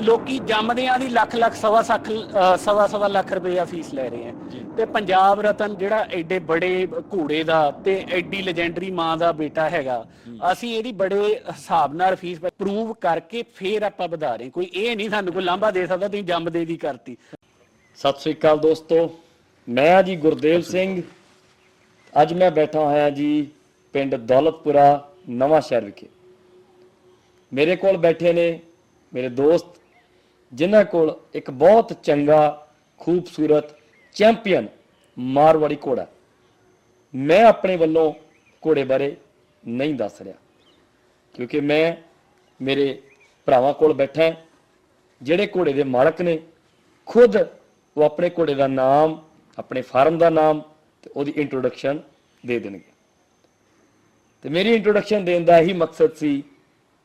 ਲੋਕੀ ਜੰਮਦਿਆਂ ਦੀ ਲੱਖ ਲੱਖ ਸਵਾ ਸੱਖ ਸਵਾ ਸਵਾ ਲੱਖ ਰੁਪਏ ਫੀਸ ਲੈ ਰਹੇ ਆ। ਤੇ ਪੰਜਾਬ ਰਤਨ ਜਿਹੜਾ ਐਡੇ ਬੜੇ ਘੋੜੇ ਦਾ ਤੇ ਐਡੀ ਲੈਜੈਂਡਰੀ ਮਾਂ ਦਾ ਬੇਟਾ ਹੈਗਾ ਅਸੀਂ ਇਹਦੀ ਬੜੇ ਹਿਸਾਬ ਨਾਲ ਫੀਸ ਪ੍ਰੂਵ ਕਰਕੇ ਫੇਰ ਆਪਾਂ ਵਧਾ ਰਹੇ ਕੋਈ ਇਹ ਨਹੀਂ ਸਾਨੂੰ ਕੋਈ ਲਾਂਭਾ ਦੇ ਸਕਦਾ ਤੁਸੀਂ ਜੰਮਦੇ ਦੀ ਕਰਤੀ। ਸਤਿ ਸ੍ਰੀ ਅਕਾਲ ਦੋਸਤੋ ਮੈਂ ਜੀ ਗੁਰਦੇਵ ਸਿੰਘ। ਅੱਜ ਮੈਂ ਬੈਠਾ ਹੋਇਆ ਜੀ ਪਿੰਡ ਦੌਲਤਪੁਰਾ ਨਵਾਂ ਸ਼ਹਿਰ ਵਿਖੇ। ਮੇਰੇ ਕੋਲ ਬੈਠੇ ਨੇ ਮੇਰੇ ਦੋਸਤ ਜਿਨ੍ਹਾਂ ਕੋਲ ਇੱਕ ਬਹੁਤ ਚੰਗਾ, ਖੂਬਸੂਰਤ ਚੈਂਪੀਅਨ ਮਾਰਵਾੜੀ ਘੋੜਾ ਮੈਂ ਆਪਣੇ ਵੱਲੋਂ ਘੋੜੇ ਬਾਰੇ ਨਹੀਂ ਦੱਸ ਰਿਹਾ, ਕਿਉਂਕਿ ਮੈਂ ਮੇਰੇ ਭਰਾਵਾਂ ਕੋਲ ਬੈਠਾ ਜਿਹੜੇ ਘੋੜੇ ਦੇ ਮਾਲਕ ਨੇ, ਖੁਦ ਉਹ ਆਪਣੇ ਘੋੜੇ ਦਾ ਨਾਮ, ਆਪਣੇ ਫਾਰਮ ਦਾ ਨਾਮ ਤੇ ਉਹਦੀ ਇੰਟਰੋਡਕਸ਼ਨ ਦੇ ਦੇਣਗੇ। ਤੇ ਮੇਰੀ ਇੰਟਰੋਡਕਸ਼ਨ ਦੇਣ ਦਾ ਇਹੀ ਮਕਸਦ ਸੀ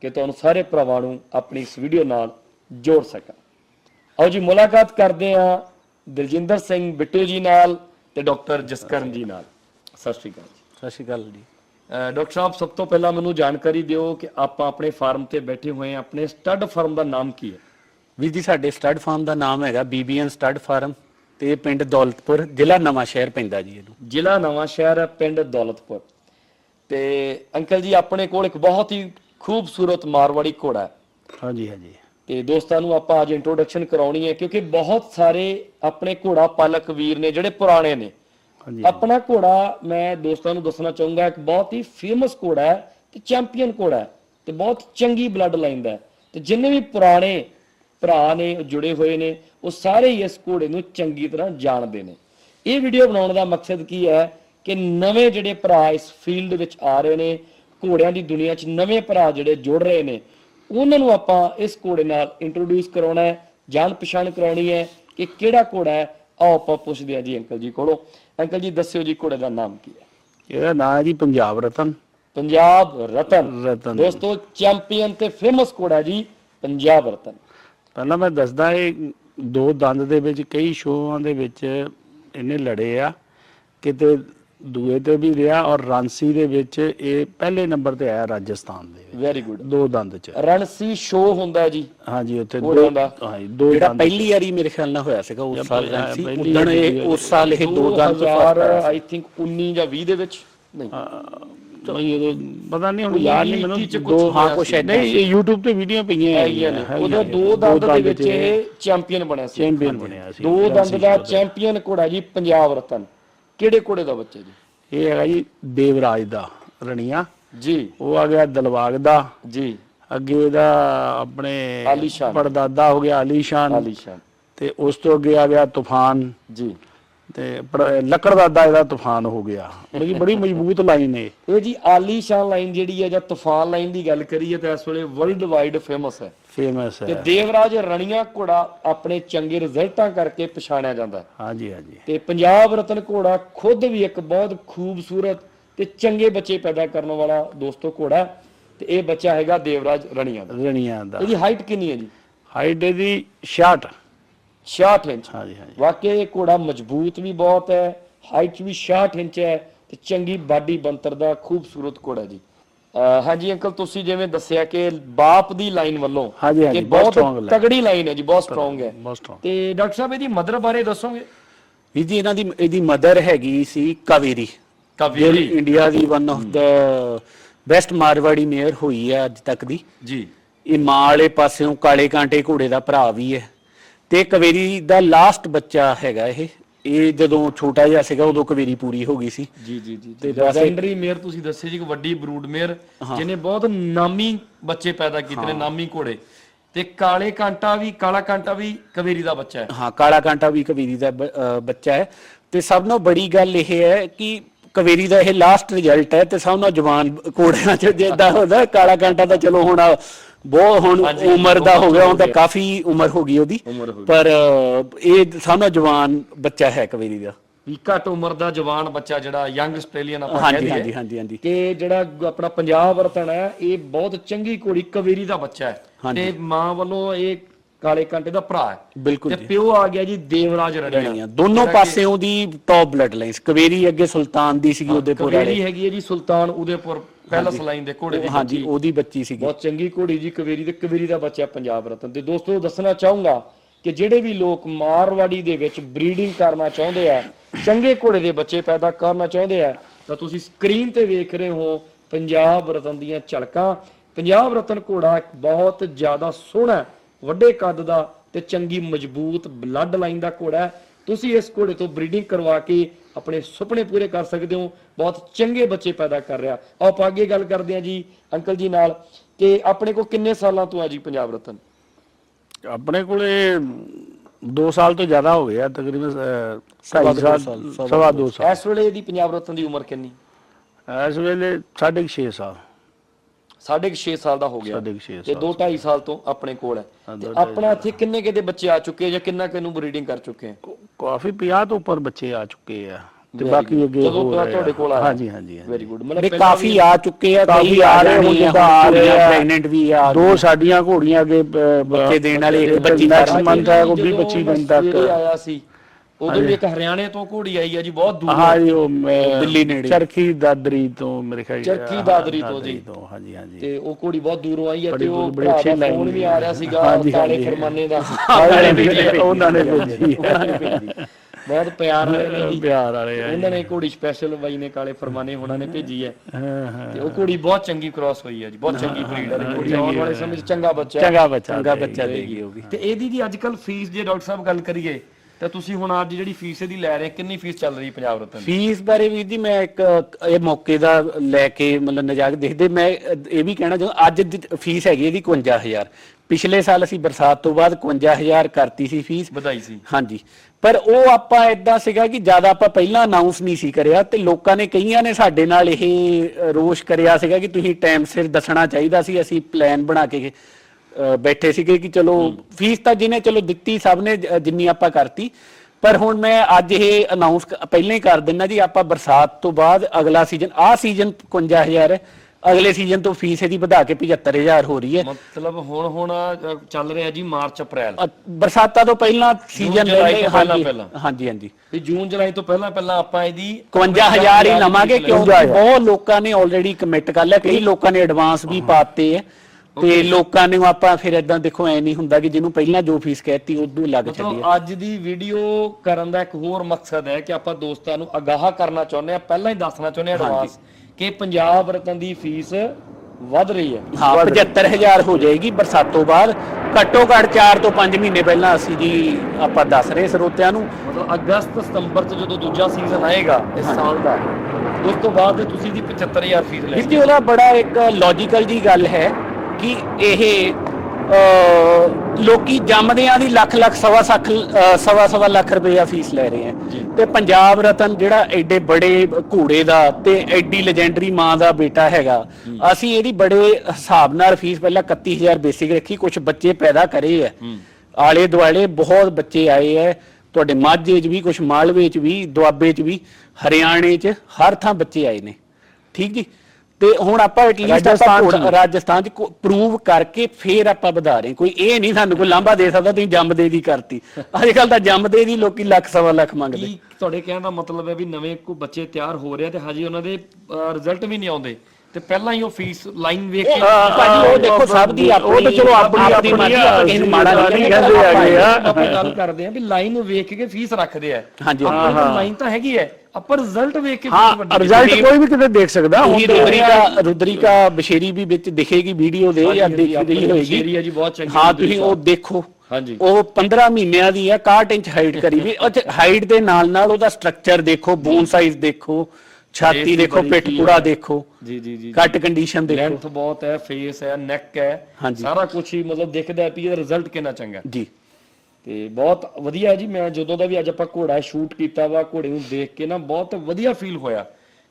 ਕਿ ਤੁਹਾਨੂੰ ਸਾਰੇ ਭਰਾਵਾਂ ਨੂੰ ਆਪਣੀ ਇਸ ਵੀਡੀਓ ਨਾਲ ਜੋੜ ਸਕਾਂ। ਆਓ ਜੀ ਮੁਲਾਕਾਤ ਕਰਦੇ ਹਾਂ ਦਿਲਜਿੰਦਰ ਸਿੰਘ ਬਿੱਟੂ ਜੀ ਨਾਲ ਤੇ ਡਾਕਟਰ ਜਸਕਰਨ ਜੀ ਨਾਲ। ਸਤਿ ਸ਼੍ਰੀ ਅਕਾਲ ਜੀ। ਸਤਿ ਸ਼੍ਰੀ ਅਕਾਲ ਜੀ। ਡਾਕਟਰ ਸਾਹਿਬ ਸਭ ਤੋਂ ਪਹਿਲਾਂ ਮੈਨੂੰ ਜਾਣਕਾਰੀ ਦਿਓ ਕਿ ਆਪਾਂ ਆਪਣੇ ਫਾਰਮ ਤੇ ਬੈਠੇ ਹੋਏ ਹਾਂ। ਆਪਣੇ ਸਟੱਡ ਫਾਰਮ ਦਾ ਨਾਮ ਕੀ ਹੈ? ਵੀਰ ਜੀ ਸਾਡੇ ਸਟੱਡ ਫਾਰਮ ਦਾ ਨਾਮ ਹੈਗਾ ਬੀਬੀਐਨ ਸਟੱਡ ਫਾਰਮ ਤੇ ਇਹ ਪਿੰਡ ਦੌਲਤਪੁਰ ਜ਼ਿਲ੍ਹਾ ਨਵਾਂ ਸ਼ਹਿਰ ਪੈਂਦਾ ਜੀ ਇਹਨੂੰ। ਜ਼ਿਲ੍ਹਾ ਨਵਾਂ ਸ਼ਹਿਰ ਪਿੰਡ ਦੌਲਤਪੁਰ। ਤੇ ਅੰਕਲ ਜੀ ਆਪਣੇ ਕੋਲ ਇੱਕ ਬਹੁਤ ਹੀ ਖੂਬਸੂਰਤ ਮਾਰਵਾੜੀ ਘੋੜਾ ਹੈ। ਹਾਂਜੀ ਹਾਂਜੀ। ਤੇ ਦੋਸਤਾਂ ਨੂੰ ਆਪਾਂ ਅੱਜ ਇੰਟਰੋਡਕਸ਼ਨ ਕਰਾਉਣੀ ਹੈ ਕਿਉਂਕਿ ਬਹੁਤ ਸਾਰੇ ਆਪਣੇ ਘੋੜਾ ਪਾਲਕ ਵੀਰ ਨੇ ਜਿਹੜੇ ਪੁਰਾਣੇ ਨੇ। ਹਾਂਜੀ। ਆਪਣਾ ਘੋੜਾ ਮੈਂ ਦੋਸਤਾਂ ਨੂੰ ਦੱਸਣਾ ਚਾਹੂੰਗਾ ਇੱਕ ਬਹੁਤ ਹੀ ਫੇਮਸ ਘੋੜਾ ਹੈ ਤੇ ਚੈਂਪੀਅਨ ਘੋੜਾ ਹੈ ਤੇ ਬਹੁਤ ਚੰਗੀ ਬਲੱਡ ਲਾਈਨ ਦਾ ਹੈ। ਤੇ ਜਿੰਨੇ ਵੀ ਪੁਰਾਣੇ ਭਰਾ ਨੇ ਜੁੜੇ ਹੋਏ ਨੇ ਉਹ ਸਾਰੇ ਹੀ ਇਸ ਘੋੜੇ ਨੂੰ ਚੰਗੀ ਤਰ੍ਹਾਂ ਜਾਣਦੇ ਨੇ। ਇਹ ਵੀਡੀਓ ਬਣਾਉਣ ਦਾ ਮਕਸਦ ਕੀ ਹੈ ਕਿ ਨਵੇਂ ਜਿਹੜੇ ਭਰਾ ਇਸ ਫੀਲਡ ਵਿੱਚ ਆ ਰਹੇ ਨੇ ਘੋੜਿਆਂ ਦੀ ਦੁਨੀਆ 'ਚ ਨਵੇਂ ਭਰਾ ਜਿਹੜੇ ਜੁੜ ਰਹੇ ਨੇ ਉਹਨਾਂ ਨੂੰ ਆਪਾਂ ਇਸ ਘੋੜੇ ਨਾਲ ਇੰਟਰੋਡਿਊਸ ਕਰਾਉਣਾ ਹੈ ਜਾਣ ਪਛਾਣ ਕਰਾਉਣੀ ਹੈ ਕਿ ਕਿਹੜਾ ਘੋੜਾ ਹੈ ਆਓ ਆਪਾਂ ਪੁੱਛਦੇ ਹਾਂ ਜੀ ਅੰਕਲ ਜੀ ਕੋਲੋਂ। ਅੰਕਲ ਜੀ ਦੱਸਿਓ ਜੀ ਘੋੜੇ ਦਾ ਨਾਮ ਕੀ ਹੈ? ਇਹਦਾ ਨਾਮ ਹੈ ਜੀ ਪੰਜਾਬ ਰਤਨ। ਪੰਜਾਬ ਰਤਨ। ਰਤਨ। ਦੋਸਤੋ ਚੈਂਪੀਅਨ ਤੇ ਫੇਮਸ ਘੋੜਾ ਜੀ ਪੰਜਾਬ ਰਤਨ। ਪਹਿਲਾਂ ਮੈਂ ਦੱਸਦਾ ਇਹ ਦੋ ਦੰਦ ਦੇ ਵਿੱਚ ਕਈ ਸ਼ੋਆਂ ਦੇ ਵਿੱਚ ਇਹਨੇ ਲੜੇ ਆ। ਕਿਤੇ ਦੂਏ ਤੇ ਵੀ ਰਿਹਾ ਔਰ ਰਾਂਸੀ ਦੇ ਵਿੱਚ ਇਹ ਪਹਿਲੇ ਨੰਬਰ ਤੇ ਆਇਆ ਰਾਜਸਥਾਨ ਦੇ ਵਿੱਚ। ਵੈਰੀ ਗੁੱਡ ਦੋ ਦੰਦ ਚ। ਰਣਸੀ ਸ਼ੋ ਹੁੰਦਾ ਜੀ। ਹਾਂਜੀ ਉੱਥੇ ਦੋ ਦਾ। ਹਾਂਜੀ ਦੋ ਜਿਹੜਾ ਪਹਿਲੀ ਵਾਰੀ ਮੇਰੇ ਖਿਆਲ ਨਾਲ ਹੋਇਆ ਸੀਗਾ ਉਸ ਸਾਲ ਹਾਂ, ਰਾਂਸੀ। ਪਹਿਲੀ ਉਦੋਂ ਵਾਰੀ ਇਹ ਉਸ ਸਾਲ ਇਹ ਦੋ ਦੰਦ ਚ 2000 ਆਈ ਥਿੰਕ 19 ਜਾਂ 20 ਦੇ ਵਿੱਚ। ਨਹੀਂ। ਪਤਾ ਨਹੀਂ ਹੁਣ ਯਾਦ ਨਹੀਂ ਮੈਨੂੰ ਇੱਕੀ ਚ ਕੁਛ ਦੋ ਹਾਂ ਹੋਇਆ ਕੁਛ ਸੀ। ਏਦਾਂ ਨਹੀਂ ਇਹ YouTube ਤੇ ਵੀਡੀਓ ਪਈਆਂ ਹੈਗੀਆਂ ਨੇ। ਉਹਦਾ ਦੋ ਦੰਦ ਦੇ ਵਿੱਚ ਇਹ ਚੈਂਪੀਅਨ ਬਣਿਆ ਸੀ। ਚੈਂਪੀਅਨ ਬਣਿਆ ਸੀ। ਦੋ ਦੰਦ ਦਾ ਚੈਂਪੀਅਨ ਘੋੜਾ ਜੀ ਪੰਜਾਬ ਰਤਨ। ਕਿਹੜੇ ਘੋੜੇ ਦਾ ਬੱਚਾ ਜੀ? ਇਹ ਹੈਗਾ ਜੀ ਦੇਵਰਾਜ ਦਾ ਰਣੀਆ। ਜੀ। ਉਹ ਆ ਗਿਆ ਦਲਵਾਗ ਦਾ। ਜੀ। ਅੱਗੇ ਇਹਦਾ ਆਪਣੇ ਆਲੀਸ਼ਾਨ। ਪੜਦਾਦਾ ਹੋ ਗਿਆ ਆਲੀਸ਼ਾਨ ਆਲੀਸ਼ਾਨ ਤੇ ਉਸ ਤੋਂ ਅੱਗੇ ਆ ਗਿਆ ਤੂਫਾਨ। ਜੀ। ਤੇ ਪੜ- ਲੱਕੜਦਾਦਾ ਇਹਦਾ ਤੂਫਾਨ ਹੋ ਗਿਆ। ਬੜੀ ਬੜੀ ਮਜ਼ਬੂਤ ਲਾਈਨ ਹੈ ਇਹ ਜੀ ਆਲੀਸ਼ਾਨ ਲਾਈਨ ਜਿਹੜੀ ਹੈ ਜਾਂ ਤੂਫਾਨ ਲਾਈਨ ਦੀ ਗੱਲ ਕਰੀਏ ਤਾਂ ਇਸ ਵੇਲੇ ਵਰਲਡ ਵਾਈਡ ਫੇਮਸ ਹੈ। ਫੇਮਸ ਤੇ ਹੈ ਦੇਵਰਾਜ ਰਣੀਆਂ ਘੋੜਾ ਆਪਣੇ ਚੰਗੇ ਰਿਜ਼ਲਟਾਂ ਕਰਕੇ ਪਛਾਣਿਆ ਜਾਂਦਾ ਹਾਂਜੀ ਹਾਂਜੀ। ਤੇ ਪੰਜਾਬ ਰਤਨ ਘੋੜਾ ਖੁਦ ਵੀ ਇੱਕ ਬਹੁਤ ਖੂਬਸੂਰਤ ਤੇ ਚੰਗੇ ਬੱਚੇ ਪੈਦਾ ਕਰਨ ਵਾਲਾ ਦੋਸਤੋ ਘੋੜਾ। ਤੇ ਇਹ ਬੱਚਾ ਹੈਗਾ ਦੇਵਰਾਜ ਰਣੀਆਂ ਦਾ। ਰਣੀਆਂ ਦਾ। ਇਹਦੀ ਹਾਈਟ ਕਿੰਨੀ ਹੈ ਜੀ? ਹਾਈਟ ਇਹਦੀ 66 66 ਇੰਚ। ਹਾਂਜੀ ਹਾਂਜੀ। ਵਾਕਿਆ ਇਹ ਘੋੜਾ ਮਜ਼ਬੂਤ ਵੀ ਬਹੁਤ ਹੈ ਹਾਈਟ ਵੀ 66 ਇੰਚ ਹੈ ਤੇ ਚੰਗੀ ਬਾਡੀ ਬੰਤਰ ਦਾ ਖੂਬਸੂਰਤ ਘੋੜਾ ਜੀ। ਹਾਂਜੀ ਅੰਕਲ ਤੁਸੀਂ ਜਿਵੇਂ ਦੱਸਿਆ ਕਿ ਬਾਪ ਦੀ ਲਾਈਨ ਵੱਲੋਂ ਹਾਂਜੀ, ਬਹੁਤ। ਤਗੜੀ ਲਾਈਨ ਹੈ ਜੀ ਬਹੁਤ ਸਟਰੋਂਗ ਹੈ। ਤੇ ਡਾਕਟਰ ਸਾਹਿਬ ਇਹਦੀ ਮਦਰ ਬਾਰੇ ਦੱਸੋਗੇ? ਵੀ ਜੀ ਇਹਨਾਂ ਦੀ ਇਹਦੀ ਮਦਰ ਹੈਗੀ ਸੀ ਕਾਵੇਰੀ। ਜਿਹੜੀ India the one of the best Marwari mare ਹੋਈ ਹੈ ਅੱਜ ਤੱਕ ਦੀ। ਜੀ। ਇਹ ਮਾਂ ਵਾਲੇ ਪਾਸਿਓਂ ਕਾਲੇ ਕਾਂਟੇ ਘੋੜੇ ਦਾ ਭਰਾ ਵੀ ਹੈ। ਤੇ ਕਵੇਰੀ ਦਾ ਲਾਸਟ ਬੱਚਾ ਹੈਗਾ ਇਹ। ਇਹ ਜਦੋਂ ਛੋਟਾ ਜਿਹਾ ਸੀਗਾ ਉਦੋਂ ਕਵੇਰੀ ਪੂਰੀ ਹੋ ਗਈ ਸੀ। ਜੀ ਜੀ ਜੀ। ਤੇ ਵੈਸੇ- ਲੈਜੈਂਡਰੀ ਮੇਅਰ ਤੁਸੀਂ ਦੱਸੇ ਜੀ ਕਿ ਵੱਡੀ ਬਰੂਡ ਮੇਅਰ ਜਿਹਨੇ ਬਹੁਤ ਨਾਮੀ ਬੱਚੇ ਪੈਦਾ ਕੀਤੇ ਨੇ ਨਾਮੀ ਘੋੜੇ। ਤੇ ਕਾਲੇ ਕਾਂਟਾ ਵੀ ਕਾਲਾ ਕਾਂਟਾ ਵੀ ਕਵੇਰੀ ਦਾ ਬੱਚਾ ਹੈ। ਹਾਂ ਕਾਲਾ ਕਾਂਟਾ ਵੀ ਕਵੇਰੀ ਦਾ ਬ- ਬੱਚਾ ਹੈ। ਤੇ ਸਭ ਨਾਲੋਂ ਬੜੀ ਗੱਲ ਇਹ ਹੈ ਕਿ ਕਵੇਰੀ ਦਾ ਇਹ ਲਾਸਟ ਰਿਜ਼ਲਟ ਹੈ ਤੇ ਸਭ ਨਾਲੋਂ ਜਵਾਨ ਘੋੜਿਆਂ ਚ ਜਿੱਦਾਂ ਹੁੰਦਾ ਕਾਲਾ ਕਾਂਟਾ ਤਾਂ ਚਲੋ ਹੁਣ ਬਹੁਤ ਹੁਣ ਹਾਂਜੀ, ਉਮਰ ਦਾ ਹੋ ਗਿਆ ਹੁਣ ਤਾਂ ਹੋ। ਕਾਫੀ ਉਮਰ ਹੋ ਗਈ ਉਹਦੀ। ਹੋ। ਪਰ ਇਹ ਨਾਲੋਂ ਜਵਾਨ ਬੱਚਾ ਹੈ ਕਵੇਰੀ ਦਾ। ਵੀ ਘੱਟ ਉਮਰ ਦਾ ਜਵਾਨ ਬੱਚਾ ਜਿਹੜਾ ਯੰਗ ਆਸਟ੍ਰੇਲੀਅਨ ਆਪਾਂ ਹਾਂਜੀ ਕਹਿੰਦੇ ਹਾਂਜੀ ਹਾਂਜੀ ਹਾਂਜੀ। ਕਿ ਜਿਹੜਾ ਆਪਣਾ ਪੰਜਾਬ ਰਤਨ ਹੈ ਇਹ ਬਹੁਤ ਚੰਗੀ ਘੋੜੀ ਕਵੇਰੀ ਦਾ ਬੱਚਾ ਹੈ। ਹਾਂਜੀ। ਤੇ ਮਾਂ ਵੱਲੋਂ ਇਹ ਕਾਲੇ ਕਾਂਟੇ ਦਾ ਭਰਾ ਹੈ। ਤੇ ਪਿਓ ਆ ਗਿਆ ਜੀ ਦੇਵਰਾਜ ਰਣੀਆਂ। ਦੋਨੋਂ ਪਾਸਿਓਂ ਦੀ ਟੌਪ ਬਲੱਡ ਲਾਈਨਸ ਕਵੇਰੀ ਅੱਗੇ ਸੁਲਤਾਨ ਦੀ ਸੀਗੀ ਉਹਦੇ ਪੁਰ ਵਾਲੇ। ਕਵੇਰੀ ਹੈਗੀ ਹੈ ਜੀ ਸੁਲਤਾਨ ਉਦੇਪੁਰ ਪੈਲਸ ਲਾਈਨ ਦੇ ਘੋੜੇ ਦੀ ਹਾਂਜੀ। ਉਹਦੀ ਬੱਚੀ ਸੀਗੀ। ਬਹੁਤ ਚੰਗੀ ਘੋੜੀ ਜੀ ਕਵੇਰੀ ਤੇ ਕਵੇਰੀ ਦਾ ਬੱਚਾ ਪੰਜਾਬ ਰਤਨ ਤੇ। ਦੋਸਤੋ ਦੱਸਣਾ ਚਾਹੂੰਗਾ ਕਿ ਜਿਹੜੇ ਵੀ ਲੋਕ ਮਾਰਵਾੜੀ ਦੇ ਵਿੱਚ ਬਰੀਡਿੰਗ ਕਰਨਾ ਚਾਹੁੰਦੇ ਆ ਚੰਗੇ ਘੋੜੇ ਦੇ ਬੱਚੇ ਪੈਦਾ ਕਰਨਾ ਚਾਹੁੰਦੇ ਆ ਤਾਂ ਤੁਸੀਂ ਸਕਰੀਨ ਤੇ ਵੇਖ ਰਹੇ ਹੋ ਪੰਜਾਬ ਰਤਨ ਦੀਆਂ ਝਲਕਾਂ। ਪੰਜਾਬ ਰਤਨ ਘੋੜਾ ਇੱਕ ਬਹੁਤ ਜ਼ਿਆਦਾ ਸੋਹਣਾ ਵੱਡੇ ਕੱਦ ਦਾ ਤੇ ਚੰਗੀ ਮਜ਼ਬੂਤ ਬਲੱਡ ਲਾਈਨ ਦਾ ਘੋੜਾ ਹੈ। ਤੁਸੀਂ ਇਸ ਘੋੜੇ ਤੋਂ ਬਰੀਡਿੰਗ ਕਰਵਾ ਕੇ ਆਪਣੇ ਸੁਪਨੇ ਪੂਰੇ ਕਰ ਸਕਦੇ ਹੋ। ਬਹੁਤ ਚੰਗੇ ਬੱਚੇ ਪੈਦਾ ਕਰ ਰਿਹਾ। ਆਓ ਆਪਾਂ ਅੱਗੇ ਗੱਲ ਕਰਦੇ ਹਾਂ ਜੀ ਅੰਕਲ ਜੀ ਨਾਲ ਕਿ ਆਪਣੇ ਕੋਲ ਕਿੰਨੇ ਸਾਲਾਂ ਤੋਂ ਆ ਜੀ ਪੰਜਾਬ ਰਤਨ? ਆਪਣੇ ਕੋਲੇ 2 ਸਾਲ ਤੋਂ ਜ਼ਿਆਦਾ ਹੋ ਗਿਆ ਤਕਰੀਬਨ ਅਹ, ਸਵਾ ਢਾਈ ਦੋ ਸਾਲ ਸਾਲ, ਸਵਾ 2 ਸਾਲ। ਇਸ ਵੇਲੇ ਦੀ ਪੰਜਾਬ ਰਤਨ ਦੀ ਉਮਰ ਕਿੰਨੀ? ਇਸ ਵੇਲੇ 6.5 ਸਾਲ। ਸਾਢੇ 6 ਸਾਲ ਦਾ ਹੋ ਗਿਆ। ਸਾਢੇ ਕੁ ਛੇ ਤੇ 2 2.5 ਸਾਲ ਤੋਂ ਆਪਣੇ ਕੋਲ ਹੈ। ਹਾਂ, ਤੇ ਦੋ ਢਾਈ ਆਪਣਾ ਇੱਥੇ ਕਿੰਨੇ ਕਿਤੇ ਬੱਚੇ ਆ ਚੁੱਕੇ ਆ ਜਾਂ ਕਿੰਨਾ ਕਿਨੂੰ ਬਰੀਡਿੰਗ ਕਰ ਚੁੱਕੇ ਆ? ਕਾਫੀ 50 ਤੋਂ ਉੱਪਰ ਬੱਚੇ ਆ ਚੁੱਕੇ ਆ। ਤੇ Very ਬਾਕੀ good. ਅੱਗੇ ਜਦੋਂ ਹੋ ਤੋਂ ਰਹੇ ਤੁਹਾਡੇ ਕੋਲ ਆਇਆ। ਹਾਂਜੀ ਹਾਂਜੀ ਹਾਂਜੀ। ਵੈਰੀ ਗੁੱਡ ਵੀ ਮਤਲਬ ਕਾਫੀ ਆ ਚੁੱਕੇ ਆ ਕਾਫੀ ਕਈ ਆ ਰਹੇ ਹੁਣ ਜਿੱਦਾਂ ਆ। ਰਹੇ ਆ। ਪ੍ਰੈਗਨੈਂਟ ਵੀ ਆ। ਦੋ ਸਾਡੀਆਂ ਘੋੜੀਆਂ ਅੱਗੇ ਬੱਚੇ ਦੇਣ ਵਾਲੇ ਇੱਕ ਬੱਚੀ ਨੈਕਸਟ ਫਾਰਮ ਮੰਥ ਹੈ ਉਹ ਵੀ 25 ਦਿਨ ਤੱਕ। ਆਇਆ ਸੀ ਉਦੋਂ ਵੀ ਇੱਕ ਹਰਿਆਣੇ ਤੋਂ ਘੋੜੀ ਆਈ ਆ ਜੀ ਬਹੁਤ ਦੂਰ ਹਾਂ ਜੀ ਉਹ ਮੈਂ- ਦਿੱਲੀ ਨੇੜੇ। ਚਰਖੀ ਦਾਦਰੀ ਤੋਂ ਮੇਰੇ ਖਿਆਲ ਚਰਖੀ ਦਾਦਰੀ ਤੋਂ ਜੀ। ਹਾਂਜੀ ਹਾਂਜੀ ਤੇ ਉਹ ਘੋੜੀ ਬਹੁਤ ਦੂਰੋਂ ਆਈ ਹੈ ਤੇ ਉਹ ਬੜੀ ਅੱਛੀ ਲਾਈਨ ਫੋਨ ਵੀ ਆ ਰਿਹਾ ਸੀਗਾ ਹਾਂਜੀ। ਫਰਮਾਨੇ ਦਾ ਉਹਨਾਂ ਨੇ ਭੇਜੀ। ਬਹੁਤ ਪਿਆਰ ਵਾਲੇ ਪਿਆਰ ਵਾਲੇ। ਉਹਨਾਂ ਨੇ ਘੋੜੀ ਸਪੈਸ਼ਲ ਬਾਈ ਨੇ ਕਾਲੇ ਫਰਮਾਨੇ ਉਹਨਾਂ ਨੇ ਭੇਜੀ ਹੈ ਹਾਂ ਹਾਂ ਤੇ ਉਹ ਘੋੜੀ ਬਹੁਤ ਚੰਗੀ ਕ੍ਰਾਸ ਹੋਈ ਹੈ ਜੀ ਬਹੁਤ ਚੰਗੀ ਬਰੀਡ ਹੈ ਘੋੜੀ ਆਉਣ ਵਾਲੇ ਸਮੇਂ 'ਚ ਚੰਗਾ ਬੱਚਾ ਹੈ। ਚੰਗਾ ਬੱਚਾ ਚੰਗਾ। ਬੱਚਾ ਦੇਗੀ ਉਹ ਵੀ ਤੇ ਇਹਦੀ ਜੀ ਅੱਜ ਕੱਲ ਫੀਸ ਜੇ ਡਾਕਟਰ ਸਾਹਿਬ ਗੱਲ ਕਰੀਏ ਤਾਂ ਤੁਸੀਂ ਹੁਣ ਅੱਜ ਜਿਹੜੀ ਫੀਸ ਇਹਦੀ ਲੈ ਰਹੇ ਕਿੰਨੀ ਫੀਸ ਚੱਲ ਰਹੀ ਪੰਜਾਬ ਰਤਨ ਦੀ? ਫੀਸ ਬਾਰੇ ਵੀ ਜੀ ਮੈਂ ਇੱਕ ਇਹ ਮੌਕੇ ਦਾ ਲੈ ਕੇ ਮਤਲਬ ਨਜ਼ਾਕ ਦੇਖਦੇ ਮੈਂ ਇਹ ਵੀ ਕਹਿਣਾ ਚਾਹੁੰਦਾ ਅੱਜ ਦੀ ਫੀਸ ਹੈਗੀ ਇਹਦੀ 51000 ਪਿਛਲੇ ਸਾਲ ਅਸੀਂ ਬਰਸਾਤ ਤੋਂ ਬਾਅਦ 51000 ਕਰਤੀ ਸੀ ਫੀਸ। ਵਧਾਈ ਸੀ। ਹਾਂਜੀ। ਪਰ ਉਹ ਆਪਾਂ ਇਦਾਂ ਸੀਗਾ ਕਿ ਜ਼ਿਆਦਾ ਆਪਾਂ ਪਹਿਲਾਂ ਅਨਾਉਂਸ ਨਹੀਂ ਸੀ ਕਰਿਆ ਤੇ ਲੋਕਾਂ ਨੇ ਕਈਆਂ ਨੇ ਸਾਡੇ ਨਾਲ ਇਹ ਰੋਸ਼ ਕਰਿਆ ਸੀਗਾ ਕਿ ਤੁਸੀਂ ਟਾਈਮ ਸਿਰ ਦੱਸਣਾ ਚਾਹੀਦਾ ਸੀ ਅਸੀਂ ਪਲਾਨ ਬਣਾ ਕੇ ਬੈਠੇ ਸੀਗੇ ਕਿ ਚਲੋ ਫੀਸ ਤਾਂ ਜਿਹਨੇ ਚਲੋ ਦਿੱਤੀ ਸਭ ਨੇ ਜ- ਜਿੰਨੀ ਆਪਾਂ ਕਰਤੀ। ਪਰ ਹੁਣ ਮੈਂ ਅੱਜ ਇਹ ਅਨਾਉਂਸ ਪਹਿਲਾਂ ਹੀ ਕਰ ਦਿੰਦਾ ਜੀ ਆਪਾਂ ਬਰਸਾਤ ਤੋਂ ਬਾਅਦ ਅਗਲਾ ਸੀਜ਼ਨ ਆਹ ਸੀਜ਼ਨ 51000 ਹੈ। ਅਗਲੇ ਸੀਜ਼ਨ ਤੋਂ ਫੀਸ ਇਹਦੀ ਵਧਾ ਕੇ 75000 ਹੋ ਰਹੀ ਹੈ। ਮਤਲਬ ਹੁਣ ਹੁਣ ਅ, ਚੱਲ ਰਿਹਾ ਜੀ ਮਾਰਚ ਅਪ੍ਰੈਲ। ਅ, ਬਰਸਾਤਾਂ ਤੋਂ ਪਹਿਲਾਂ ਸੀਜ਼ਨ ਲੈ ਜੁਲਾਈ ਤੋਂ ਪਹਿਲਾਂ- ਹਾਂਜੀ ਪਹਿਲਾਂ। ਹਾਂਜੀ ਹਾਂਜੀ। ਤੇ ਜੂਨ ਜੁਲਾਈ ਤੋਂ ਪਹਿਲਾਂ ਪਹਿਲਾਂ ਆਪਾਂ ਇਹਦੀ 51000 ਹੀ ਲਵਾਂਗੇ ਕਿਉਂਕਿ ਬਹੁਤ ਲੋਕਾਂ ਨੇ ਆਲਰੇਡੀ ਕਮਿਟ ਕਰ ਲਿਆ ਕਈ ਲੋਕਾਂ ਨੇ ਐਡਵਾਂਸ ਵੀ ਪਾਤੇ ਹੈ। ਤੇ ਲੋਕਾਂ ਨੂੰ ਆਪਾਂ ਫਿਰ ਇਦਾਂ ਦੇਖੋ ਐ ਨਹੀਂ ਹੁੰਦਾ ਕਿ ਜਿਹਨੂੰ ਪਹਿਲਾਂ ਜੋ ਫੀਸ ਕਹਿਤੀ ਉਦੋਂ ਲੱਗ ਚੱਲੀ ਮਤਲਬ ਅੱਜ ਦੀ ਵੀਡੀਓ ਕਰਨ ਦਾ ਇੱਕ ਹੋਰ ਮਕਸਦ ਹੈ ਕਿ ਆਪਾਂ ਦੋਸਤਾਂ ਨੂੰ ਅਗਾਹ ਕਰਨਾ ਚਾਹੁੰਦੇ ਆ ਪਹਿਲਾਂ ਹੀ ਦੱਸਣਾ ਚਾਹੁੰਦੇ ਆ ਐਡਵਾਂਸ ਕਿ ਪੰਜਾਬ ਰਤਨ ਦੀ ਫੀਸ ਵੱਧ ਰਹੀ ਹੈ। ਹਾਂ 75000 ਹੋ। ਜਾਏਗੀ ਬਰਸਾਤ ਤੋਂ ਬਾਅਦ। ਘੱਟੋ ਘੱਟ 4 ਤੋਂ 5 ਮਹੀਨੇ ਪਹਿਲਾਂ ਅਸੀਂ ਜੀ ਆਪਾਂ ਦੱਸ ਰਹੇ ਸਰੋਤਿਆਂ ਨੂੰ। ਮਤਲਬ ਅਗਸਤ ਸਤੰਬਰ ਚ ਜਦੋਂ ਦੂਜਾ ਸੀਜ਼ਨ ਆਏਗਾ ਇਸ ਸਾਲ ਦਾ ਉਸ ਤੋਂ ਬਾਅਦ ਤੁਸੀਂ ਦੀ 75000 ਫੀਸ ਲੈ ਵੀਰ ਜੀ ਉਹਦਾ ਬੜਾ ਇੱਕ ਲੌਜੀਕਲ ਜੀ ਗੱਲ ਹੈ ਕਿ ਇਹ ਲੋਕੀ ਜੰਮਦਿਆਂ ਦੀ ਲੱਖ ਲੱਖ ਸਵਾ ਸੱਖ ਸਵਾ ਸਵਾ ਲੱਖ ਰੁਪਇਆ ਫੀਸ ਲੈ ਰਹੇ। ਆ। ਤੇ ਪੰਜਾਬ ਰਤਨ ਜਿਹੜਾ ਐਡੇ ਬੜੇ ਘੋੜੇ ਦਾ ਤੇ ਐਡੀ ਲੈਜੈਂਡਰੀ ਮਾਂ ਦਾ ਬੇਟਾ ਹੈਗਾ ਅਸੀਂ ਇਹਦੀ ਬੜੇ ਹਿਸਾਬ ਨਾਲ ਫੀਸ ਪਹਿਲਾਂ 31000 ਬੇਸਿਕ ਰੱਖੀ ਕੁਝ ਬੱਚੇ ਪੈਦਾ ਕਰੇ ਆ। ਆਲੇ ਦੁਆਲੇ ਬਹੁਤ ਬੱਚੇ ਆਏ ਐ ਤੁਹਾਡੇ ਮਾਝੇ 'ਚ ਵੀ ਕੁਝ ਮਾਲਵੇ 'ਚ ਵੀ ਦੁਆਬੇ 'ਚ ਵੀ ਹਰਿਆਣੇ 'ਚ ਹਰ ਥਾਂ ਬੱਚੇ ਆਏ ਨੇ। ਠੀਕ ਜੀ? ਤੇ ਹੁਣ ਆਪਾਂ ਐਟਲੀਸਟ ਰਾਜਸਥਾਨ ਰਾਜਸਥਾਨ 'ਚ ਪ੍ਰੂਵ ਕਰਕੇ ਫੇਰ ਆਪਾਂ ਵਧਾ ਰਹੇ ਕੋਈ ਇਹ ਨਹੀਂ ਸਾਨੂੰ ਕੋਈ ਲਾਂਭਾ ਦੇ ਸਕਦਾ ਤੁਸੀਂ ਜੰਮਦੇ ਦੀ ਕਰਤੀ। ਅੱਜ ਕੱਲ ਤਾਂ ਜੰਮਦੇ ਦੀ ਲੋਕੀ ਲੱਖ ਸਵਾ ਲੱਖ ਮੰਗਦੇ। ਕੀ ਤੁਹਾਡੇ ਕਹਿਣ ਦਾ ਮਤਲਬ ਹੈ ਵੀ ਨਵੇਂ ਕੋ ਬੱਚੇ ਤਿਆਰ ਹੋ ਰਹੇ ਤੇ ਹਜੇ ਉਹਨਾਂ ਦੇ ਰਿਜ਼ਲਟ ਵੀ ਨਹੀਂ ਆਉਂਦੇ। ਤੇ ਪਹਿਲਾਂ ਹੀ ਉਹ ਫੀਸ ਲਾਈਨ ਵੇਖ ਕੇ ਭਾਜੀ ਉਹ ਦੇਖੋ ਸਭ ਦੀ ਆਪਣੀ ਉਹ ਤਾਂ ਚਲੋ ਆਪਣੀ ਆਪਣੀ ਮਰਜ਼ੀ ਆਪਾਂ ਕਿਸੇ ਨੂੰ ਮਾੜਾ ਨਹੀਂ ਕਹਿੰਦੇ ਹੈਗੇ ਆ। ਆਪਾਂ ਗੱਲ ਕਰਦੇ ਆ ਵੀ ਲਾਈਨ ਨੂੰ ਵੇਖ ਕੇ ਫੀਸ ਰੱਖਦੇ ਆ। ਹਾਂਜੀ ਆਪਣੇ ਲਾਈਨ ਤਾਂ ਹੈਗੀ ਹੈ। ਆਪਾਂ ਰਿਜ਼ਲਟ ਵੇਖ ਕੇ ਹਾਂ ਰਿਜ਼ਲਟ ਕੋਈ ਵੀ ਕਿਤੇ ਦੇਖ ਸਕਦਾ ਉਹੀ ਰੁਦਰੀਕਾ ਰੁਦਰੀਕਾ ਬਸ਼ੇਰੀ ਵੀ ਵਿੱਚ ਦਿਖੇਗੀ ਵੀਡੀਓ ਦੇ ਜਾਂ ਦਿਖ ਰਹੀ ਹੋਏਗੀ। ਏਰੀਆ ਜੀ ਬਹੁਤ ਚੰਗੀ ਹਾਂ ਤੁਸੀਂ ਉਹ ਦੇਖੋ। ਹਾਂਜੀ। ਉਹ 15 ਮਹੀਨਿਆਂ ਦੀ ਹੈ 61 ਇੰਚ ਹਾਈਟ ਕਰੀ ਵੀ ਉਹ ਹਾਈਟ ਦੇ ਨਾਲ ਨਾਲ ਉਹਦਾ ਸਟਰਕਚਰ ਦੇਖੋ ਬੋਨ ਸਾਈਜ਼ ਦੇਖੋ ਛਾਤੀ ਦੇਖੋ ਪਿੱਠ ਪੂਰਾ। ਦੇਖੋ ਜੀ ਜੀ ਜੀ ਕੱਟ ਕੰਡੀਸ਼ਨ ਦੇਖੋ। ਲੈਂਥ ਬਹੁਤ ਹੈ ਫੇਸ ਹੈ ਨੈਕ ਹੈ। ਸਾਰਾ ਕੁਝ ਹੀ ਮਤਲਬ ਦਿਖਦਾ ਹੈ ਵੀ ਇਹਦਾ ਰਿਜ਼ਲਟ ਕਿੰਨਾ ਚੰਗਾ ਹੈ। ਜੀ। ਤੇ ਬਹੁਤ ਵਧੀਆ ਜੀ ਮੈਂ ਜਦੋਂ ਦਾ ਵੀ ਅੱਜ ਆਪਾਂ ਘੋੜਾ ਸ਼ੂਟ ਕੀਤਾ ਵਾ ਘੋੜੇ ਨੂੰ ਦੇਖ ਕੇ ਨਾ ਬਹੁਤ ਵਧੀਆ ਫੀਲ ਹੋਇਆ।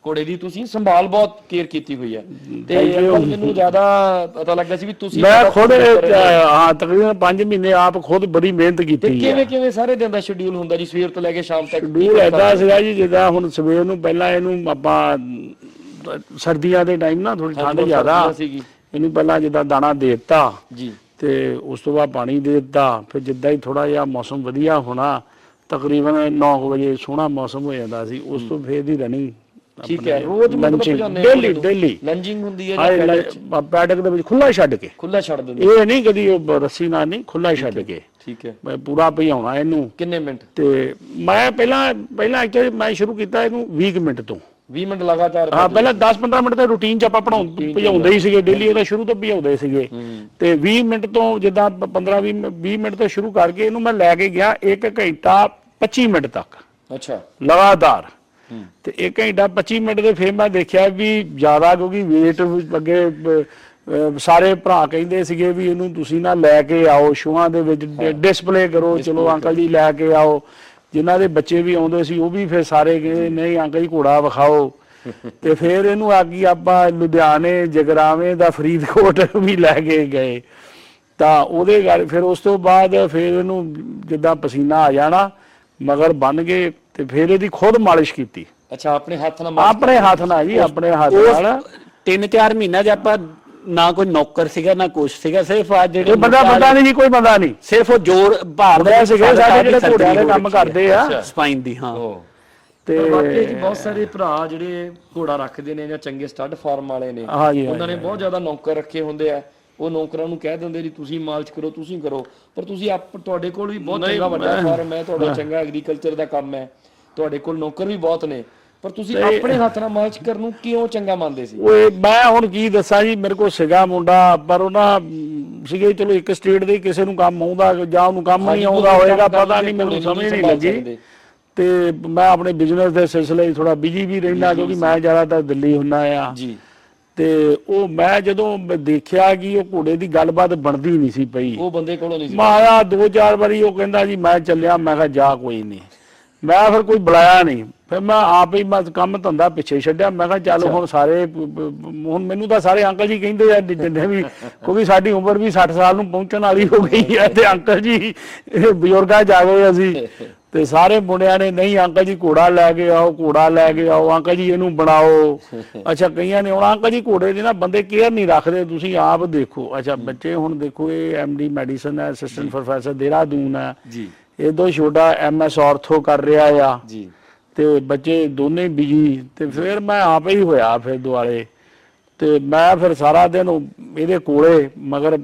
ਘੋੜੇ ਦੀ ਤੁਸੀਂ ਸੰਭਾਲ ਬਹੁਤ ਕੇਅਰ ਕੀਤੀ ਹੋਈ ਹੈ ਤੇ ਮੈਨੂੰ ਜ਼ਿਆਦਾ ਪਤਾ ਲੱਗਾ ਸੀ ਵੀ ਤੁਸੀਂ ਮੈਂ ਖੁਦ ਹੋ। ਤਕਰੀਬਨ 5 ਮਹੀਨੇ ਆਪ ਖੁਦ ਬੜੀ ਮਿਹਨਤ ਕੀਤੀ ਹੈ ਕਿਵੇਂ ਕਿਵੇਂ ਸਾਰੇ ਦਿਨ ਦਾ ਸ਼ਡਿਊਲ ਹੁੰਦਾ ਜੀ ਸਵੇਰ ਤੋਂ ਲੈ ਕੇ ਸ਼ਾਮ ਤੱਕ? ਸ਼ਡਿਊਲ ਐਦਾਂ ਸੀਗਾ ਜੀ ਜਿੱਦਾਂ ਹੁਣ ਸਵੇਰ ਨੂੰ ਪਹਿਲਾਂ ਇਹਨੂੰ ਆਪਾਂ ਸਰਦੀਆਂ ਦੇ ਟਾਈਮ ਨਾ ਥੋੜੀ ਠੰਡ ਜ਼ਿਆਦਾ। ਇਹਨੂੰ ਪਹਿਲਾਂ ਜਿੱਦਾਂ ਦਾਣਾ ਦੇ ਦਿੱਤਾ। ਜੀ। ਤੇ ਉਸ ਤੋਂ ਬਾਅਦ ਪਾਣੀ ਦੇ ਦਿੱਤਾ। ਫਿਰ ਜਿੱਦਾਂ ਹੀ ਥੋੜਾ ਜਿਹਾ ਮੌਸਮ ਵਧੀਆ ਹੋਣਾ ਤਕਰੀਬਨ 9 ਵਜੇ ਸੋਹਣਾ ਮੌਸਮ ਹੋ ਜਾਂਦਾ ਸੀ। ਉਸ ਤੋਂ ਫਿਰ ਦੀ ਰਨਿੰਗ ਠੀਕ ਹੈ ਰੋਜ਼ ਮਤਲਬ ਭਜਾਉਂਦੇ ਡੇਲੀ ਡੇਲੀ। ਲੰਜਿੰਗ ਹੁੰਦੀ ਹੈ ਜਾਂ? ਪੈਡਕ ਦੇ ਵਿੱਚ ਖੁੱਲਾ ਛੱਡ ਕੇ। ਖੁੱਲਾ ਛੱਡ ਦਿੰਦੇ। ਇਹ ਨਹੀਂ ਕਦੀ ਉਹ ਰੱਸੀ ਨਾਲ ਨਹੀਂ ਖੁੱਲਾ ਛੱਡ ਕੇ। ਠੀਕ ਹੈ। ਮੈਂ ਪੂਰਾ ਭਜਾਉਣਾ ਇਹਨੂੰ। ਕਿੰਨੇ ਮਿੰਟ? ਤੇ ਮੈਂ ਪਹਿਲਾਂ ਪਹਿਲਾਂ ਐਕਚੁਅਲੀ ਮੈਂ ਸ਼ੁਰੂ ਕੀਤਾ ਇਹਨੂੰ 20 ਕੁ ਮਿੰਟ ਤੋਂ। 20 ਮਿੰਟ ਲਗਾਤਾਰ ਹਾਂ ਪਹਿਲਾਂ 10-15 ਮਿੰਟ ਦਾ ਰੂਟੀਨ ਚ ਆਪਾਂ ਪੜਾਉਂ ਭਜਾਉਂਦੇ ਹੀ ਸੀਗੇ ਡੇਲੀ ਇਹਦਾ ਸ਼ੁਰੂ ਤੋਂ ਭਜਾਉਂਦੇ ਸੀਗੇ। ਤੇ 20 ਮਿੰਟ ਤੋਂ ਜਿੱਦਾਂ 15-20 20 ਮਿੰਟ ਤੋਂ ਸ਼ੁਰੂ ਕਰਕੇ ਇਹਨੂੰ ਮੈਂ ਲੈ ਕੇ ਗਿਆ 1 ਘੰਟਾ 25 ਮਿੰਟ ਤੱਕ। ਅੱਛਾ। ਲਗਾਤਾਰ। ਤੇ 1 ਘੰਟਾ 25 ਮਿੰਟ ਦੇ ਫਿਰ ਮੈਂ ਦੇਖਿਆ ਵੀ ਜ਼ਿਆਦਾ ਕਿਉਂਕਿ weight ਅੱਗੇ ਸਾਰੇ ਭਰਾ ਕਹਿੰਦੇ ਸੀਗੇ ਵੀ ਇਹਨੂੰ ਤੁਸੀਂ ਨਾ ਲੈ ਕੇ ਆਓ ਸ਼ੋਆਂ ਦੇ ਵਿੱਚ ਡਿਸਪਲੇ ਕਰੋ ਚਲੋ ਅੰਕਲ ਜੀ ਲੈ ਕੇ ਆਓ। ਜਿਨ੍ਹਾਂ ਦੇ ਬੱਚੇ ਵੀ ਆਉਂਦੇ ਸੀ ਉਹ ਵੀ ਫਿਰ ਸਾਰੇ ਕਹਿੰਦੇ ਨਹੀਂ ਅੰਕਲ ਜੀ ਘੋੜਾ ਵਿਖਾਓ। ਤੇ ਫਿਰ ਇਹਨੂੰ ਆਗੀ ਆਪਾਂ ਲੁਧਿਆਣੇ ਜਗਰਾਵੇਂ ਦਾ ਫਰੀਦਕੋਟ ਵੀ ਲੈ ਕੇ ਗਏ। ਤਾਂ ਉਹਦੇ ਗੱਲ ਫਿਰ ਉਸ ਤੋਂ ਬਾਅਦ ਫਿਰ ਇਹਨੂੰ ਜਿੱਦਾਂ ਪਸੀਨਾ ਆ ਜਾਣਾ ਮਗਰ ਬਨ ਗਏ ਤੇ ਫਿਰ ਇਹਦੀ ਖੁਦ ਮਾਲਿਸ਼ ਕੀਤੀ। ਅੱਛਾ ਆਪਣੇ ਹੱਥ ਨਾਲ ਆਪਣੇ ਹੱਥ ਨਾਲ ਜੀ ਆਪਣੇ ਹੱਥ ਨਾਲ। ਤਿੰਨ ਚਾਰ ਮਹੀਨਿਆਂ 'ਚ ਆਪਾਂ ਨਾ ਕੋਈ ਨੌਕਰ ਸੀਗਾ ਨਾ ਕੁਛ ਸੀਗਾ ਸਿਰਫ ਆ ਜਿਹੜੇ ਇਹ ਬੰਦਾ ਬੰਦਾ ਨਹੀਂ ਜੀ ਕੋਈ ਬੰਦਾ ਨਹੀਂ। ਸਿਰਫ ਉਹ ਜੋਰ ਭਾਰ ਬੰਦੇ ਸੀਗੇ ਸਾਡੇ ਜਿਹੜੇ ਘੋੜਿਆਂ ਦੇ ਕੰਮ ਕਰਦੇ ਆ। ਸਪਾਈਨ ਦੀ ਹਾਂ। ਤੇ ਵਾਕਈ ਜੀ ਬਹੁਤ ਸਾਰੇ ਭਰਾ ਜਿਹੜੇ ਘੋੜਾ ਰੱਖਦੇ ਨੇ ਜਾਂ ਚੰਗੇ ਸਟੱਡ ਫਾਰਮ ਵਾਲੇ ਨੇ ਉਹਨਾਂ ਨੇ ਬਹੁਤ ਜ਼ਿਆਦਾ ਨੌਕਰ ਰੱਖੇ ਹੁੰਦੇ ਆ। ਉਹ ਨੌਕਰਾਂ ਨੂੰ ਕਹਿ ਦਿੰਦੇ ਜੀ ਤੁਸੀਂ ਮਾਲਚ ਕਰੋ ਤੁਸੀਂ ਕਰੋ। ਪਰ ਤੁਸੀਂ ਆਪ ਤੁਹਾਡੇ ਕੋਲ ਵੀ ਬਹੁਤ ਚੰਗਾ ਵੱਡਾ ਫਾਰਮ ਹੈ ਤੁਹਾਡਾ ਚੰਗਾ ਐਗਰੀਕਲਚਰ ਦਾ ਕੰਮ ਹੈ। ਤੁਹਾਡੇ ਕੋਲ ਨੌਕਰ ਵੀ ਬਹੁਤ ਨੇ। ਪਰ ਤੁਸੀਂ ਆਪਣੇ ਹੱਥ ਨਾਲ ਮਾਲਚ ਕਰਨ ਨੂੰ ਕਿਉਂ ਚੰਗਾ ਮੰਨਦੇ ਸੀ? ਓਏ ਮੈਂ ਹੁਣ ਕੀ ਦੱਸਾਂ ਜੀ ਮੇਰੇ ਕੋਲ ਸੀਗਾ ਮੁੰਡਾ ਪਰ ਉਹਨਾਂ ਸੀਗੇ ਚਲੋ ਇੱਕ ਸਟੇਟ ਦੇ ਕਿਸੇ ਨੂੰ ਕੰਮ ਆਉਂਦਾ ਜਾਂ ਉਹਨੂੰ ਕੰਮ ਨਹੀਂ ਆਉਂਦਾ ਹੋਏਗਾ ਪਤਾ ਨਹੀਂ ਮੈਨੂੰ ਸਮਝ ਨਹੀਂ ਲੱਗੀ। ਤੇ ਮੈਂ ਆਪਣੇ ਬਿਜ਼ਨਸ ਦੇ ਸਿਲਸਿਲੇ 'ਚ ਥੋੜਾ ਬਿਜ਼ੀ ਵੀ ਰਹਿੰਦਾ ਕਿਉਂਕਿ ਮੈਂ ਜ਼ਿਆਦਾਤਰ ਦਿੱਲੀ ਹੁੰਨਾ ਆ। ਜੀ। ਤੇ ਉਹ ਮੈਂ ਜਦੋਂ ਦੇਖਿਆ ਕਿ ਉਹ ਘੋੜੇ ਦੀ ਗੱਲਬਾਤ ਬਣਦੀ ਨਹੀਂ ਸੀ ਪਈ ਉਹ ਬੰਦੇ ਕੋਲੋਂ ਨਹੀਂ ਸੀ ਮਾਇਆ ਦੋ ਚਾਰ ਵਾਰੀ ਉਹ ਕਹਿੰਦਾ ਜੀ ਮੈਂ ਚੱਲਿਆ ਮੈਂ ਕਿਹਾ ਜਾ ਕੋਈ ਨਹੀਂ। ਮੈਂ ਫਿਰ ਕੋਈ ਬੁਲਾਇਆ ਨਹੀਂ। ਫਿਰ ਮੈਂ ਆਪ ਹੀ ਮੈਂ ਕੰਮ ਧੰਦਾ ਪਿੱਛੇ ਛੱਡਿਆ। ਮੈਂ ਕਿਹਾ ਚੱਲ ਹੁਣ ਸਾਰੇ ਹੁਣ ਮੈਨੂੰ ਤਾਂ ਸਾਰੇ ਅੰਕਲ ਜੀ ਕਹਿੰਦੇ ਆ ਜਿੰਨੇ ਵੀ ਕਿਉਂਕਿ ਸਾਡੀ ਉਮਰ ਵੀ 60 ਸਾਲ ਨੂੰ ਪਹੁੰਚਣ ਵਾਲੀ ਹੋ ਗਈ ਹੈ ਤੇ ਅੰਕਲ ਜੀ ਇਹ ਬਜ਼ੁਰਗਾਂ ਜਾ ਗਏ ਅਸੀਂ। ਤੇ ਸਾਰੇ ਮੁੰਡਿਆਂ ਨੇ ਨਹੀਂ ਅੰਕਲ ਜੀ ਘੋੜਾ ਲੈ ਕੇ ਆਓ ਘੋੜਾ ਲੈ ਕੇ ਆਓ ਅੰਕਲ ਜੀ ਇਹਨੂੰ ਬਣਾਓ। ਅੱਛਾ ਕਈਆਂ ਨੇ ਹੁਣ ਅੰਕਲ ਜੀ ਘੋੜੇ ਦੇ ਨਾ ਬੰਦੇ ਕੇਅਰ ਨਹੀਂ ਰੱਖਦੇ ਤੁਸੀਂ ਆਪ ਦੇਖੋ। ਅੱਛਾ ਬੱਚੇ ਹੁਣ ਦੇਖੋ ਇਹ ਐਮਡੀ ਮੈਡੀਸਨ ਹੈ ਅਸਿਸਟੈਂਟ ਪ੍ਰੋਫੈਸਰ ਦੇਹਰਾਦੂਨ ਹੈ। ਜੀ। ਇਹ ਤੋਂ ਛੋਟਾ ਐਮਐਸ ਆਰਥੋ ਕਰ ਰਿਹਾ ਆ। ਜੀ। ਤੇ ਬੱਚੇ ਦੋਨੇ ਬਿਜ਼ੀ ਤੇ ਫਿਰ ਮੈਂ ਆਪ ਹੀ ਹੋਇਆ ਫਿਰ ਦੁਆਲੇ। ਤੇ ਮੈਂ ਫਿਰ ਸਾਰਾ ਦਿਨ ਇਹਦੇ ਕੋਲੇ ਮਗਰ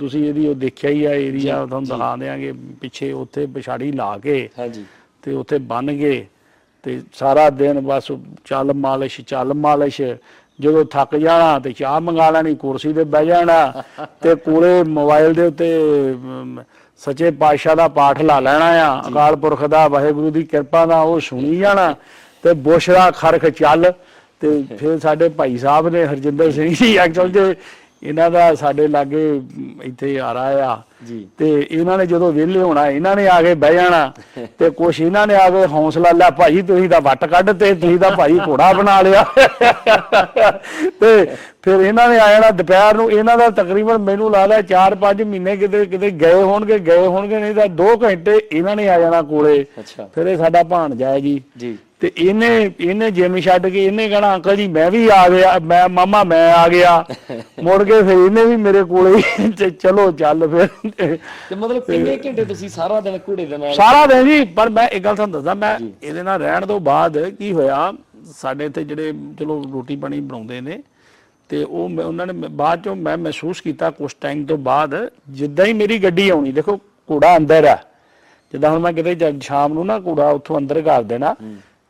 ਤੁਸੀਂ ਇਹਦੀ ਉਹ ਦੇਖਿਆ ਹੀ ਆ ਏਰੀਆ ਤੁਹਾਨੂੰ ਦਿਖਾ ਦਿਆਂਗੇ ਪਿੱਛੇ ਉੱਥੇ ਪਿਛਾੜੀ ਲਾ ਕੇ ਹਾਂਜੀ। ਤੇ ਉੱਥੇ ਬੰਨ ਗਏ। ਤੇ ਸਾਰਾ ਦਿਨ ਬਸ ਚੱਲ ਮਾਲਿਸ਼ ਚੱਲ ਮਾਲਿਸ਼। ਜਦੋਂ ਥੱਕ ਜਾਣਾ ਤੇ ਚਾਹ ਮੰਗਾ ਲੈਣੀ ਕੁਰਸੀ ਤੇ ਬਹਿ ਜਾਣਾ। ਤੇ ਕੋਲੇ ਮੋਬਾਈਲ ਦੇ ਉੱਤੇ ਸੱਚੇ ਪਾਤਸ਼ਾਹ ਦਾ ਪਾਠ ਲਾ ਲੈਣਾ ਆ। ਅਕਾਲ ਪੁਰਖ ਦਾ ਵਾਹਿਗੁਰੂ ਦੀ ਕਿਰਪਾ ਨਾਲ ਉਹ ਸੁਣੀ ਜਾਣਾ। ਤੇ ਬੁਸ਼ਰਾ ਖਰਖ ਚੱਲ। ਤੇ ਫਿਰ ਸਾਡੇ ਭਾਈ ਸਾਹਿਬ ਨੇ ਹਰਜਿੰਦਰ ਸਿੰਘ ਜੀ ਐਕਚੁਅਲ ਜੇ ਇਹਨਾਂ ਦਾ ਸਾਡੇ ਲਾਗੇ ਇੱਥੇ ਆ ਰਹਾ ਆ। ਜੀ। ਤੇ ਇਹਨਾਂ ਨੇ ਜਦੋਂ ਵਿਹਲੇ ਹੋਣਾ ਇਹਨਾਂ ਨੇ ਆ ਕੇ ਬਹਿ ਜਾਣਾ। ਤੇ ਕੁਛ ਇਹਨਾਂ ਨੇ ਆ ਕੇ ਹੌਸਲਾ ਲਿਆ ਭਾਈ ਤੁਸੀਂ ਤਾਂ ਵੱਟ ਕੱਢ ਤੇ ਤੁਸੀਂ ਤਾਂ ਭਾਈ ਘੋੜਾ ਬਣਾ ਲਿਆ। ਤੇ ਫਿਰ ਇਹਨਾਂ ਨੇ ਆ ਜਾਣਾ ਦੁਪਹਿਰ ਨੂੰ। ਇਹਨਾਂ ਦਾ ਤਕਰੀਬਨ ਮੈਨੂੰ ਲੱਗਦਾ 4-5 ਮਹੀਨੇ ਕਿਤੇ ਕਿਤੇ ਗਏ ਹੋਣਗੇ ਗਏ ਹੋਣਗੇ ਨਹੀਂ ਤਾਂ 2 ਘੰਟੇ ਇਹਨਾਂ ਨੇ ਆ ਜਾਣਾ ਕੋਲੇ। ਫਿਰ ਇਹ ਸਾਡਾ ਭਾਣਜਾ ਹੈ ਜੀ। ਜੀ। ਤੇ ਇਹਨੇ ਇਹਨੇ ਜਿਮ ਛੱਡ ਕੇ ਇਹਨੇ ਕਹਣਾ ਅੰਕਲ ਜੀ ਮੈਂ ਵੀ ਆ ਗਿਆ ਮੈਂ ਮਾਮਾ ਮੈਂ ਆ ਗਿਆ। ਮੁੜ ਕੇ ਫਿਰ ਇਹਨੇ ਵੀ ਮੇਰੇ ਕੋਲੇ ਤੇ ਚਲੋ ਚੱਲ ਫਿਰ। ਤੇ ਮਤਲਬ ਕਿੰਨੇ ਘੰਟੇ ਤੁਸੀਂ ਸਾਰਾ ਦਿਨ ਘੋੜੇ ਦੇ ਨਾਲ? ਸਾਰਾ ਦਿਨ ਜੀ ਪਰ ਮੈਂ ਇੱਕ ਗੱਲ ਤੁਹਾਨੂੰ ਦੱਸਦਾ ਮੈਂ ਇਹਦੇ ਨਾਲ ਰਹਿਣ ਤੋਂ ਬਾਅਦ ਕੀ ਹੋਇਆ ਸਾਡੇ ਇੱਥੇ ਜਿਹੜੇ ਚਲੋ ਰੋਟੀ ਪਾਣੀ ਬਣਾਉਂਦੇ ਨੇ ਤੇ ਉਹ ਉਹਨਾਂ ਨੇ ਬਾਅਦ ਚੋਂ ਮੈਂ ਮਹਿਸੂਸ ਕੀਤਾ ਕੁਝ ਟਾਈਮ ਤੋਂ ਬਾਅਦ ਜਿੱਦਾਂ ਹੀ ਮੇਰੀ ਗੱਡੀ ਆਉਣੀ ਦੇਖੋ ਘੋੜਾ ਅੰਦਰ ਆ। ਜਿੱਦਾਂ ਹੁਣ ਮੈਂ ਕਿਤੇ ਸ਼ਾਮ ਨੂੰ ਨਾ ਘੋੜਾ ਉੱਥੋਂ ਅੰਦਰ ਕਰ ਦੇਣਾ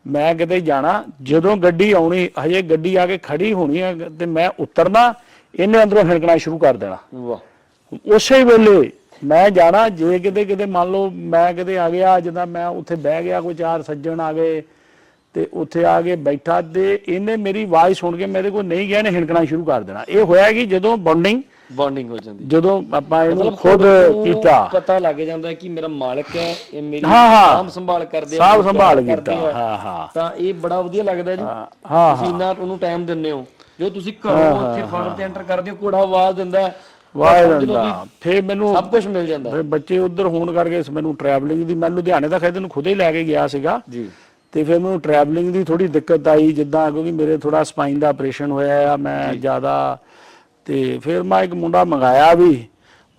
ਮੈਂ ਕਿਤੇ ਜਾਣਾ ਜਦੋਂ ਗੱਡੀ ਆਉਣੀ ਹਜੇ ਗੱਡੀ ਆ ਕੇ ਖੜੀ ਹੋਣੀ ਆ ਤੇ ਮੈਂ ਉਤਰਨਾ ਇਹਨੇ ਅੰਦਰੋਂ ਹਿਣਕਣਾ ਸ਼ੁਰੂ ਕਰ ਦੇਣਾ। ਵਾਹ। ਉਸੇ ਵੇਲੇ ਮੈਂ ਜਾਣਾ ਜੇ ਕਿਤੇ ਕਿਤੇ ਮੰਨ ਲਓ ਮੈਂ ਕਿਤੇ ਆ ਗਿਆ ਜਿੱਦਾਂ ਮੈਂ ਉੱਥੇ ਬਹਿ ਗਿਆ ਕੋਈ ਚਾਰ ਸੱਜਣ ਆ ਗਏ ਤੇ ਉੱਥੇ ਆ ਕੇ ਬੈਠਾ ਤੇ ਇਹਨੇ ਮੇਰੀ ਆਵਾਜ਼ ਸੁਣ ਕੇ ਮੇਰੇ ਕੋਲ ਨਹੀਂ ਗਿਆ ਇਹਨੇ ਹਿਣਕਣਾ ਸ਼ੁਰੂ ਕਰ ਦੇਣਾ। ਇਹ ਹੋਇਆ ਕਿ ਜਦੋਂ ਬੌਂਡਿੰਗ ਬੌਂਡਿੰਗ ਹੋ ਜਾਂਦੀ ਜਦੋਂ ਆਪਾਂ ਇਹਨੂੰ ਖੁਦ ਕੀਤਾ। ਪਤਾ ਲੱਗ ਜਾਂਦਾ ਕਿ ਮੇਰਾ ਮਾਲਕ ਹੈ ਇਹ ਮੇਰੀ। ਸਾਂਭ ਸੰਭਾਲ ਕਰਦੇ ਆ, ਸਾਂਭ ਸੰਭਾਲ ਕੀਤਾ। ਹਾਂ, ਹਾਂ। ਤਾਂ ਇਹ ਬੜਾ ਵਧੀਆ ਲੱਗਦਾ ਜੀ। ਹਾਂ ਤੁਸੀਂ ਇੰਨਾ ਉਹਨੂੰ ਟਾਈਮ ਦਿੰਦੇ ਹੋ। ਜੋ ਤੁਸੀਂ ਘਰੋਂ ਉੱਥੇ ਫਾਰਮ ਤੇ ਐਂਟਰ ਕਰਦੇ ਹੋ ਕੋੜਾ ਆਵਾਜ਼ ਦਿੰਦਾ ਵਾਹ ਦਿੰਦਾ। ਫਿਰ ਮੈਨੂੰ ਸਭ ਕੁਝ ਮਿਲ ਜਾਂਦਾ। ਫਿਰ ਬੱਚੇ ਉਧਰ ਹੋਣ ਕਰਕੇ ਮੈਨੂੰ ਟਰੈਵਲਿੰਗ ਦੀ ਮੈਂ ਲੁਧਿਆਣੇ ਦਾ ਖੈਦ ਨੂੰ ਖੁਦ ਹੀ ਲੈ ਕੇ ਗਿਆ ਸੀਗਾ। ਜੀ। ਤੇ ਫਿਰ ਮੈਨੂੰ ਟਰੈਵਲਿੰਗ ਦੀ ਥੋੜੀ ਦਿੱਕਤ ਆਈ ਜਿੱਦਾਂ ਕਿਉਂਕਿ ਮੇਰੇ ਥੋੜਾ ਸਪਾਈਨ ਦਾ ਆਪਰੇਸ਼ਨ ਹੋਇਆ ਆ ਮੈਂ ਜ਼ਿਆਦਾ ਤੇ ਫਿਰ ਮੈਂ ਇੱਕ ਮੁੰਡਾ ਮੰਗਾਇਆ ਵੀ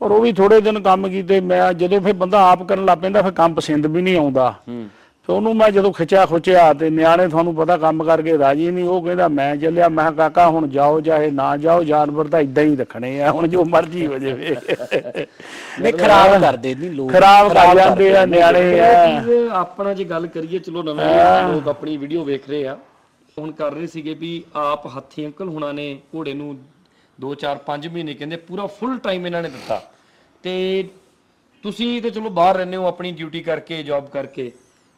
ਪਰ ਉਹ ਵੀ ਥੋੜੇ ਦਿਨ ਕੰਮ ਕੀਤੇ ਮੈਂ ਜਦੋਂ ਫਿਰ ਬੰਦਾ ਆਪ ਕਰਨ ਲੱਗ ਪੈਂਦਾ ਫਿਰ ਕੰਮ ਪਸੰਦ ਵੀ ਨਹੀਂ ਆਉਂਦਾ। ਹੂੰ। ਤੇ ਉਹਨੂੰ ਮੈਂ ਜਦੋਂ ਖਿੱਚਿਆ ਖੁੱਚਿਆ ਤੇ ਨਿਆਣੇ ਤੁਹਾਨੂੰ ਪਤਾ ਕੰਮ ਕਰਕੇ ਰਾਜੀ ਨਹੀਂ ਉਹ ਕਹਿੰਦਾ ਮੈਂ ਚੱਲਿਆ ਮੈਂ ਕਾਕਾ ਹੁਣ ਜਾਓ ਚਾਹੇ ਨਾ ਜਾਓ ਜਾਨਵਰ ਤਾਂ ਇਦਾਂ ਹੀ ਰੱਖਣੇ ਆ ਹੁਣ ਜੋ ਮਰਜ਼ੀ ਹੋ ਜਾਵੇ। ਨਹੀਂ ਖਰਾਬ ਕਰਦੇ ਨਹੀਂ ਲੋਕ। ਖਰਾਬ ਕਰ ਜਾਂਦੇ ਆ ਨਿਆਣੇ। ਆਪਣਾ ਜੇ ਗੱਲ ਕਰੀਏ ਚਲੋ ਨਵੇਂ ਲੋਕ ਆਪਣੀ ਵੀਡੀਓ ਵੇਖ ਰਹੇ ਆ। ਹੁਣ ਕਰ ਰਹੇ ਸੀਗੇ ਵੀ ਆਪ ਹੱਥੀ ਅੰਕਲ ਹੁਣਾਂ ਨੇ ਘੋੜੇ ਨੂੰ 2 4 5 ਮਹੀਨੇ ਕਹਿੰਦੇ ਪੂਰਾ ਫੁੱਲ ਟਾਈਮ ਇਹਨਾਂ ਨੇ ਦਿੱਤਾ। ਤੇ ਤੁਸੀਂ ਤੇ ਚਲੋ ਬਾਹਰ ਰਹਿੰਦੇ ਹੋ ਆਪਣੀ ਡਿਊਟੀ ਕਰਕੇ ਜੌਬ ਕਰਕੇ।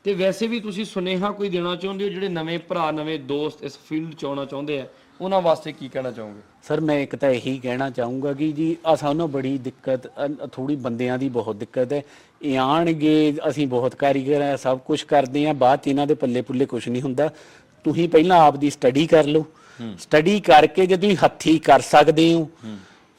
ਤੇ ਵੈਸੇ ਵੀ ਤੁਸੀਂ ਸੁਨੇਹਾ ਕੋਈ ਦੇਣਾ ਚਾਹੁੰਦੇ ਹੋ? ਜਿਹੜੇ ਨਵੇਂ ਭਰਾ, ਨਵੇਂ ਦੋਸਤ ਇਸ ਫੀਲਡ ਚ ਆਉਣਾ ਚਾਹੁੰਦੇ ਆ, ਉਹਨਾਂ ਵਾਸਤੇ ਕੀ ਕਹਿਣਾ ਚਾਹੋਗੇ? ਸਰ, ਮੈਂ ਇੱਕ ਤਾਂ ਇਹੀ ਕਹਿਣਾ ਚਾਹੂੰਗਾ ਕਿ ਜੀ ਆ ਸਾਨੂੰ ਬੜੀ ਦਿੱਕਤ ਥੋੜੀ ਬੰਦਿਆਂ ਦੀ ਬਹੁਤ ਦਿੱਕਤ ਹੈ। ਇਹ ਆਣਗੇ ਅਸੀਂ ਬਹੁਤ ਕਾਰੀਗਰ ਆ ਸਭ ਕੁਝ ਕਰਦੇ ਆ ਬਾਅਦ 'ਚ ਇਹਨਾਂ ਦੇ ਪੱਲੇ ਪੁੱਲੇ ਕੁਝ ਨਹੀਂ ਹੁੰਦਾ। ਤੁਸੀਂ ਪਹਿਲਾਂ ਆਪ ਦੀ ਸਟੱਡੀ ਕਰ ਲਓ। ਸਟੱਡੀ ਕਰਕੇ ਜੇ ਤੁਸੀਂ ਹੱਥੀ ਕਰ ਸਕਦੇ ਹੋ।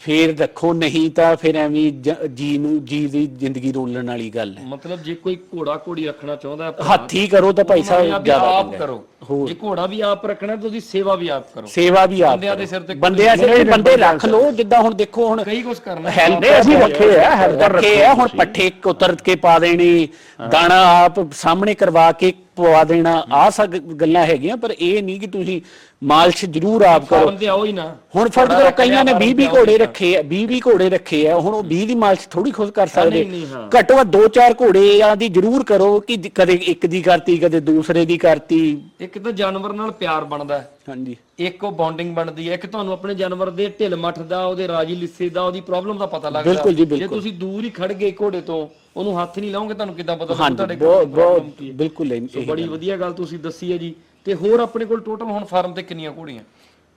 ਫੇਰ ਰੱਖੋ ਨਹੀਂ ਤਾਂ ਫਿਰ ਐਵੇਂ ਜ- ਨੂੰ ਜੀ ਦੀ ਜ਼ਿੰਦਗੀ ਰੋਲਣ ਵਾਲੀ ਗੱਲ ਹੈ। ਮਤਲਬ ਜੇ ਕੋਈ ਘੋੜਾ ਘੋੜੀ ਰੱਖਣਾ ਚਾਹੁੰਦਾ ਹੱਥੀ ਕਰੋ ਤਾਂ ਭਾਈ ਸਾਹਿਬ ਜ਼ਿਆਦਾ ਆਪ। ਕਰੋ। ਜੇ ਘੋੜਾ ਵੀ ਆਪ ਰੱਖਣਾ ਤਾਂ ਉਹਦੀ ਸੇਵਾ ਵੀ ਆਪ ਕਰੋ। ਸੇਵਾ ਵੀ ਆਪ ਬੰਦਿਆਂ ਦੇ। ਸਿਰ ਤੇ ਬੰਦਿਆਂ ਸਿਰ ਤੇ ਬੰਦੇ ਰੱਖ ਲਓ ਜਿੱਦਾਂ ਹੁਣ ਦੇਖੋ ਹੁਣ ਕਈ ਕੁਝ ਕਰਨਾ ਨਹੀਂ, ਅਸੀਂ ਰੱਖੇ ਆ, helper ਰੱਖੇ ਆ ਹੁਣ ਪੱਠੇ ਕੁਤਰ ਕੇ ਪਾ ਦੇਣੇ ਦਾਣਾ ਆਪ ਸਾਹਮਣੇ ਕਰਵਾ ਕੇ ਪਵਾ ਦੇਣਾ। ਆ ਸਭ ਗੱਲਾਂ ਹੈਗੀਆਂ ਪਰ ਇਹ ਨਹੀਂ ਕਿ ਤੁਸੀਂ ਮਾਲਸ਼ ਜ਼ਰੂਰ ਆਪ ਕਰੋ। ਫਾਰਮ ਤੇ ਆਓ ਹੀ ਨਾ। ਹੁਣ ਫਰਜ਼ ਕਰੋ ਕਈਆਂ ਨੇ 20 20 ਘੋੜੇ ਰੱਖੇ ਆ 20 20 ਘੋੜੇ ਰੱਖੇ ਆ ਹੁਣ ਉਹ 20 ਦੀ ਮਾਲਸ਼ ਥੋੜੀ ਖੁਦ ਕਰ ਸਕਦੇ। ਨਹੀਂ, ਨਹੀਂ, ਹਾਂ। ਘੱਟੋ ਘੱਟ ਦੋ ਚਾਰ ਘੋੜੇ ਆ ਦੀ ਜ਼ਰੂਰ ਕਰੋ ਕਿ ਜ- ਕਦੇ ਇੱਕ ਦੀ ਕਰਤੀ ਕਦੇ ਦੂਸਰੇ ਦੀ ਕਰਤੀ। ਇੱਕ ਤਾਂ ਜਾਨਵਰ ਨਾਲ ਪਿਆਰ ਬਣਦਾ। ਹੈ ਹਾਂਜੀ। ਇੱਕ ਉਹ ਬੌਂਡਿੰਗ ਬਣਦੀ ਹੈ ਇੱਕ ਤੁਹਾਨੂੰ ਆਪਣੇ ਜਾਨਵਰ ਦੇ ਢਿੱਲ ਮੱਠ ਦਾ ਉਹਦੇ ਰਾਜੀ ਲਿੱਸੇ ਦਾ ਉਹਦੀ ਪ੍ਰੋਬਲਮ ਦਾ ਪਤਾ ਲੱਗਦਾ। ਬਿਲਕੁਲ ਜੀ, ਜੇ ਬਿਲਕੁਲ। ਤੁਸੀਂ ਦੂਰ ਹੀ ਖੜ ਗਏ ਘੋੜੇ ਤੋਂ ਉਹਨੂੰ ਹੱਥ ਨਹੀਂ ਲਾਓਗੇ ਤੁਹਾਨੂੰ ਕਿੱਦਾਂ ਪਤਾ ਲੱਗੂ? ਤੁਹਾਡੇ ਬਹੁਤ ਕੋਲ ਬਹੁਤ ਕੀ ਹੈ? ਬਿਲਕੁਲ ਇਹ- ਸੋ ਇਹੀ ਬੜੀ ਵਧੀਆ ਗੱਲ ਤੁਸੀਂ ਦੱਸੀ ਹੈ ਜੀ। ਤੇ ਹੋਰ ਆਪਣੇ ਕੋਲ ਟੋਟਲ ਹੁਣ ਫਾਰਮ ਤੇ ਕਿੰਨੀਆਂ ਘੋੜੀਆਂ?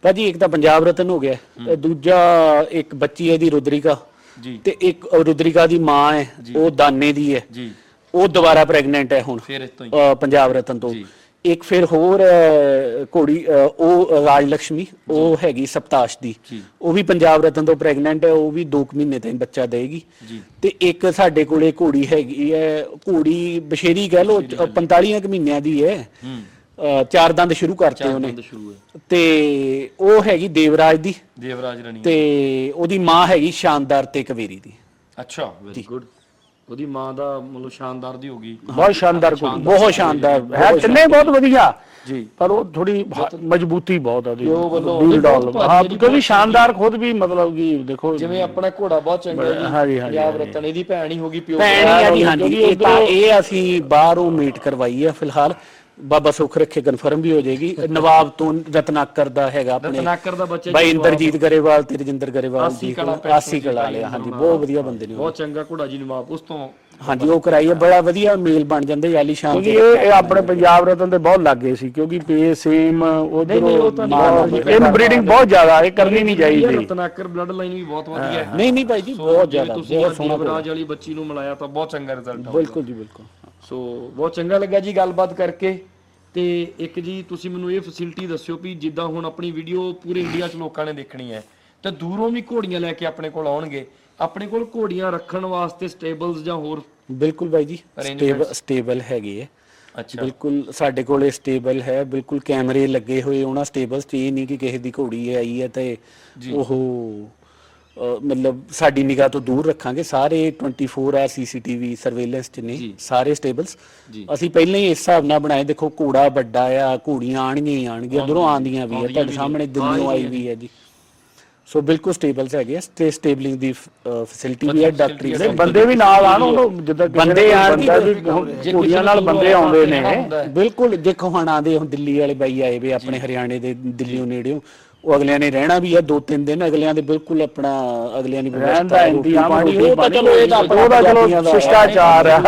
ਭਾਜੀ ਇੱਕ ਤਾਂ ਪੰਜਾਬ ਰਤਨ ਹੋ ਗਿਆ ਤੇ ਦੂਜਾ ਇੱਕ ਬੱਚੀ ਹੈ ਦੀ ਰੁਦਰਿਕਾ। ਜੀ। ਤੇ ਇੱਕ ਰੁਦਰਿਕਾ ਦੀ ਮਾਂ ਹੈ ਉਹ ਦਾਨੇ ਦੀ ਹੈ। ਜੀ। ਉਹ ਦੁਬਾਰਾ ਪ੍ਰੈਗਨੈਂਟ ਹੈ ਹੁਣ ਫਿਰ ਇਸ ਤੋਂ ਹੀ। ਅ, ਪੰਜਾਬ ਰਤਨ ਤੋਂ। ਜੀ। ਇੱਕ ਫਿਰ ਹੋਰ ਘੋੜੀ ਉਹ ਰਾਜ ਲక్ష్ਮੀ ਉਹ ਹੈਗੀ ਸਪਤਾਸ਼ ਦੀ। ਉਹ ਵੀ ਪੰਜਾਬ ਰਤਨ ਤੋਂ ਪ੍ਰੈਗਨੈਂਟ ਹੈ ਉਹ ਵੀ 2 ਮਹੀਨੇ ਤਾਈਂ ਬੱਚਾ ਦੇਗੀ ਤੇ ਇੱਕ ਸਾਡੇ ਕੋਲੇ ਘੋੜੀ ਹੈਗੀ ਹੈ ਘੋੜੀ ਬਸ਼ੇਰੀ ਕਹਿ ਲੋ 45 ਕੁ ਮਹੀਨਿਆਂ ਦੀ ਹੈ। ਚਾਰ ਦੰਦ ਸ਼ੁਰੂ ਕਰਤੇ ਉਹਨੇ। ਤੇ ਉਹ ਹੈਗੀ ਦੇਵਰਾਜ ਦੀ। ਦੇਵਰਾਜ ਰਣੀ। ਤੇ ਉਹਦੀ ਮਾਂ ਹੈਗੀ ਸ਼ਾਨਦਾਰ ਤੇ ਕਵੇਰੀ ਦੀ। ਅੱਛਾ ਵੈਰੀ ਗੁੱਡ ਉਹਦੀ ਮਾਂ ਦਾ ਮਤਲਬ ਸ਼ਾਨਦਾਰ ਦੀ ਹੋਗੀ ਬਹੁਤ ਸ਼ਾਨਦਾਰ ਕੁੜੀ ਬਹੁਤ ਸ਼ਾਨਦਾਰ। ਹੈ ਤਿੰਨੇ ਬਹੁਤ ਵਧੀਆ। ਜੀ। ਪਰ ਉਹ ਥੋੜੀ ਮਜ਼ਬੂਤੀ ਬਹੁਤ ਆ ਉਹਦੀ। ਉਹ ਵੱਲੋਂ ਉਹਦੀ ਭਾਰੀ ਹਾਂ ਕਿਉਂਕਿ ਸ਼ਾਨਦਾਰ ਖੁਦ ਵੀ ਮਤਲਬ ਕਿ ਦੇਖੋ ਜਿਵੇਂ ਆਪਣਾ ਘੋੜਾ ਬਹੁਤ ਚੰਗਾ ਜੀ ਹਾਂਜੀ, ਹਾਂਜੀ, ਪੰਜਾਬ ਰਤਨ ਇਹਦੀ ਭੈਣ ਹੀ ਹੋਗੀ ਪਿਓ। ਭੈਣ ਹੀ ਆ ਜੀ ਹਾਂਜੀ। ਇਹ ਤਾਂ ਇਹ ਅਸੀਂ ਬਾਹਰੋਂ ਮੀਟ ਕਰਵਾਈ ਹੈ ਫਿਲਹਾਲ। ਬਾਬਾ ਸੁੱਖ ਰੱਖੇ ਕਨਫਰਮ ਵੀ ਹੋ ਜਾਏਗੀ। ਨਵਾਬ ਤੋਂ ਰਤਨਾਕਰ ਦਾ ਹੈਗਾ ਆਪਣੇ। ਰਤਨਾਕਰ ਦਾ ਬੱਚਾ ਬਾਈ ਇੰਦਰਜੀਤ ਗਰੇਵਾਲ ਤੇ ਰਜਿੰਦਰ ਗਰੇਵਾਲ ਜੀ ਆਸੀ ਕਲਾ ਲਿਆ ਹਾਂਜੀ ਬਹੁਤ ਵਧੀਆ ਬੰਦੇ ਨੇ। ਬਹੁਤ ਚੰਗਾ ਘੋੜਾ ਜੀ ਨਵਾਬ ਉਸ ਤੋਂ ਹਾਂਜੀ ਉਹ ਕਰਾਈ ਹੈ ਬੜਾ ਵਧੀਆ ਮੇਲ ਬਣ ਜਾਂਦੇ ਆਲੀ ਸ਼ਾਨ ਕਿਉਂਕਿ ਇਹ ਇਹ ਆਪਣੇ ਪੰਜਾਬ ਰਤਨ ਦੇ ਬਹੁਤ ਲੱਗੇ ਸੀ ਕਿਉਂਕਿ ਪੇ ਸੇਮ ਉਧਰੋਂ ਇਨ ਬਰੀਡਿੰਗ ਬਹੁਤ ਜ਼ਿਆਦਾ ਇਹ ਕਰਨੀ ਨਹੀਂ ਚਾਹੀਦੀ। ਰਤਨਾਕਰ ਬਲੱਡ ਲਾਈਨ ਵੀ ਬਹੁਤ ਵਧੀਆ ਹੈ। ਨਹੀਂ ਨਹੀਂ ਭਾਈ ਜੀ ਬਹੁਤ ਜ਼ਿਆਦਾ ਤੁਸੀਂ ਬਹੁਤ ਸੋਹਣਾ ਦੇਵਰਾਜ ਵਾਲੀ ਬੱਚੀ ਨੂੰ ਮਿਲਾਇਆ ਤਾਂ ਬਹੁਤ ਚੰਗਾ ਰਿਜ਼ਲਟ ਆਇਆ ਬਿਲਕੁਲ ਜੀ ਬਿਲਕੁਲ। ਸੋ ਬਹੁਤ ਚੰਗਾ ਲੱਗਾ ਜੀ ਗੱਲਬਾਤ ਕਰਕੇ ਤੇ ਇੱਕ ਜੀ ਤੁਸੀਂ ਮੈਨੂੰ ਇਹ ਫੈਸਿਲਿਟੀ ਦੱਸਿਓ ਵੀ ਜਿੱਦਾਂ ਹੁਣ ਆਪਣੀ ਵੀਡੀਓ ਪੂਰੇ ਇੰਡੀਆ 'ਚ ਲੋਕਾਂ ਨੇ ਦੇਖਣੀ ਹੈ ਤੇ ਦੂਰੋਂ ਵੀ ਘੋੜੀਆਂ ਲੈ ਕੇ ਆਪਣੇ ਕੋਲ ਆਉਣਗੇ। ਆਪਣੇ ਕੋਲ ਘੋੜੀਆਂ ਰੱਖਣ ਵਾਸਤੇ ਸਟੇਬਲਸ ਜਾਂ ਹੋਰ ਬਿਲਕੁਲ ਭਾਈ ਜੀ ਸਟੇਬਲ ਸਟੇਬਲ ਹੈਗੇ ਹੈ ਅੱਛਾ। ਬਿਲਕੁਲ ਸਾਡੇ ਕੋਲੇ ਸਟੇਬਲ ਹੈ ਬਿਲਕੁਲ ਕੈਮਰੇ ਲੱਗੇ ਹੋਏ ਉਹਨਾਂ ਸਟੇਬਲਸ ਤੇ ਇਹ ਨਹੀਂ ਕਿ ਕਿਸੇ ਦੀ ਘੋੜੀ ਆਈ ਹੈ ਤੇ ਉਹ ਮਤਲਬ ਸਾਡੀ ਨਿਗਾਹ ਤੋਂ ਦੂਰ ਰੱਖਾਂਗੇ। ਸਾਰੇ 24 ਆ ਸੀਸੀਟੀਵੀ ਸਰਵੇਲੈਂਸ ਚ ਨੇ ਸਾਰੇ ਸਟੇਬਲਸ ਅਸੀਂ ਪਹਿਲਾਂ ਹੀ ਇਸ ਹਿਸਾਬ ਨਾਲ ਬਣਾਏ ਦੇਖੋ ਘੋੜਾ ਵੱਡਾ ਆ ਘੋੜੀਆਂ ਆਣਗੀਆਂ ਹੀ ਆਣਗੀਆਂ ਉਧਰੋਂ ਆਂਦੀਆਂ ਵੀ ਆ ਤੁਹਾਡੇ ਸਾਹਮਣੇ ਦਿੱਲੀੋਂ ਆਈ ਵੀ ਹੈ ਜੀ। ਸੋ ਬਿਲਕੁਲ ਸਟੇਬਲਸ ਹੈਗੇ ਆ ਤੇ ਸਟੇਬਲਿੰਗ ਦੀ ਫੈਸਿਲਿਟੀ ਵੀ ਹੈ ਡਾਕਟਰੀ ਨਹੀਂ ਬੰਦੇ ਵੀ ਨਾਲ ਆਣ ਉਹਨੂੰ ਜਿੱਦਾਂ ਬੰਦੇ ਆਣ ਬੰਦਾ ਵੀ ਕੁੜੀਆਂ ਨਾਲ ਬੰਦੇ ਆਉਂਦੇ ਨੇ। ਬਿਲਕੁਲ ਦੇਖੋ ਹੁਣ ਆਦੇ ਹੁਣ ਦਿੱਲੀ ਵਾਲੇ ਬਾਈ ਆਏ ਵੇ ਆਪਣੇ ਹਰਿਆਣੇ ਦੇ ਦਿੱਲੀੋਂ ਨੇੜਿਓਂ। ਉਹ ਅਗਲਿਆਂ ਨੇ ਰਹਿਣਾ ਵੀ ਆ ਦੋ ਤਿੰਨ ਦਿਨ ਅਗਲਿਆਂ ਦੇ ਬਿਲਕੁਲ ਆਪਣਾ ਅਗਲਿਆਂ ਦੀ ਰਹਿਣ ਦਾ ਇੰਤਜ਼ਾਮ ਉਹ ਤਾਂ ਚਲੋ ਇਹ ਤਾਂ ਉਹਦਾ ਚਲੋ ਸ਼ਿਸ਼ਟਾਚਾਰ ਆ।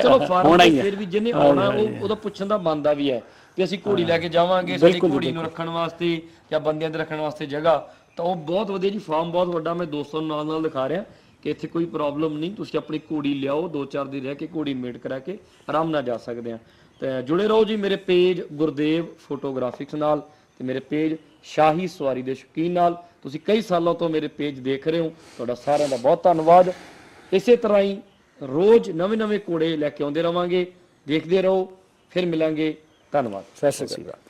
ਚਲੋ ਫਾਰਮ ਹੀ ਹੈ। ਫਿਰ ਵੀ ਜਿਹਨੇ ਆਉਣਾ ਉਹ ਉਹਦਾ ਪੁੱਛਣ ਦਾ ਬੰਦਾ ਵੀ ਹੈ ਕਿ ਅਸੀਂ ਘੋੜੀ ਲੈ ਕੇ ਜਾਵਾਂਗੇ ਸਾਡੀ ਘੋੜੀ ਨੂੰ ਰੱਖਣ ਵਾਸਤੇ ਜਾਂ ਬੰਦਿਆਂ ਦੇ ਰੱਖਣ ਵਾਸਤੇ ਜਗ੍ਹਾ। ਤਾਂ ਉਹ ਬਹੁਤ ਵਧੀਆ ਜੀ ਫਾਰਮ ਬਹੁਤ ਵੱਡਾ ਮੈਂ ਦੋਸਤਾਂ ਨੂੰ ਨਾਲ ਨਾਲ ਦਿਖਾ ਰਿਹਾ ਕਿ ਇੱਥੇ ਕੋਈ ਪ੍ਰੋਬਲਮ ਨਹੀਂ। ਤੁਸੀਂ ਆਪਣੀ ਘੋੜੀ ਲਿਆਓ ਦੋ ਚਾਰ ਦਿਨ ਰਹਿ ਕੇ ਘੋੜੀ ਮੇਟ ਕਰਾ ਕੇ ਆਰਾਮ ਨਾਲ ਜਾ ਸਕਦੇ ਆ ਤੇ ਜੁੜੇ ਰਹੋ ਜੀ ਮੇਰੇ ਪੇਜ ਗੁਰਦੇਵ ਫੋਟੋਗ੍ਰਾਫਿਕਸ ਨਾਲ ਤੇ ਮੇਰੇ ਪੇਜ ਸ਼ਾਹੀ ਸਵਾਰੀ ਦੇ ਸ਼ੌਕੀਨ ਨਾਲ। ਤੁਸੀਂ ਕਈ ਸਾਲਾਂ ਤੋਂ ਮੇਰੇ ਪੇਜ ਦੇਖ ਰਹੇ ਹੋ। ਤੁਹਾਡਾ ਸਾਰਿਆਂ ਦਾ ਬਹੁਤ ਧੰਨਵਾਦ। ਇਸੇ ਤਰ੍ਹਾਂ ਹੀ ਰੋਜ਼ ਨਵੇਂ ਨਵੇਂ ਕੋੜੇ ਲੈ ਕੇ ਆਉਂਦੇ ਰਵਾਂਗੇ। ਦੇਖਦੇ ਰਹੋ, ਫਿਰ ਮਿਲਾਂਗੇ। ਧੰਨਵਾਦ। ਸਤਿ ਸ਼੍ਰੀ ਅਕਾਲ।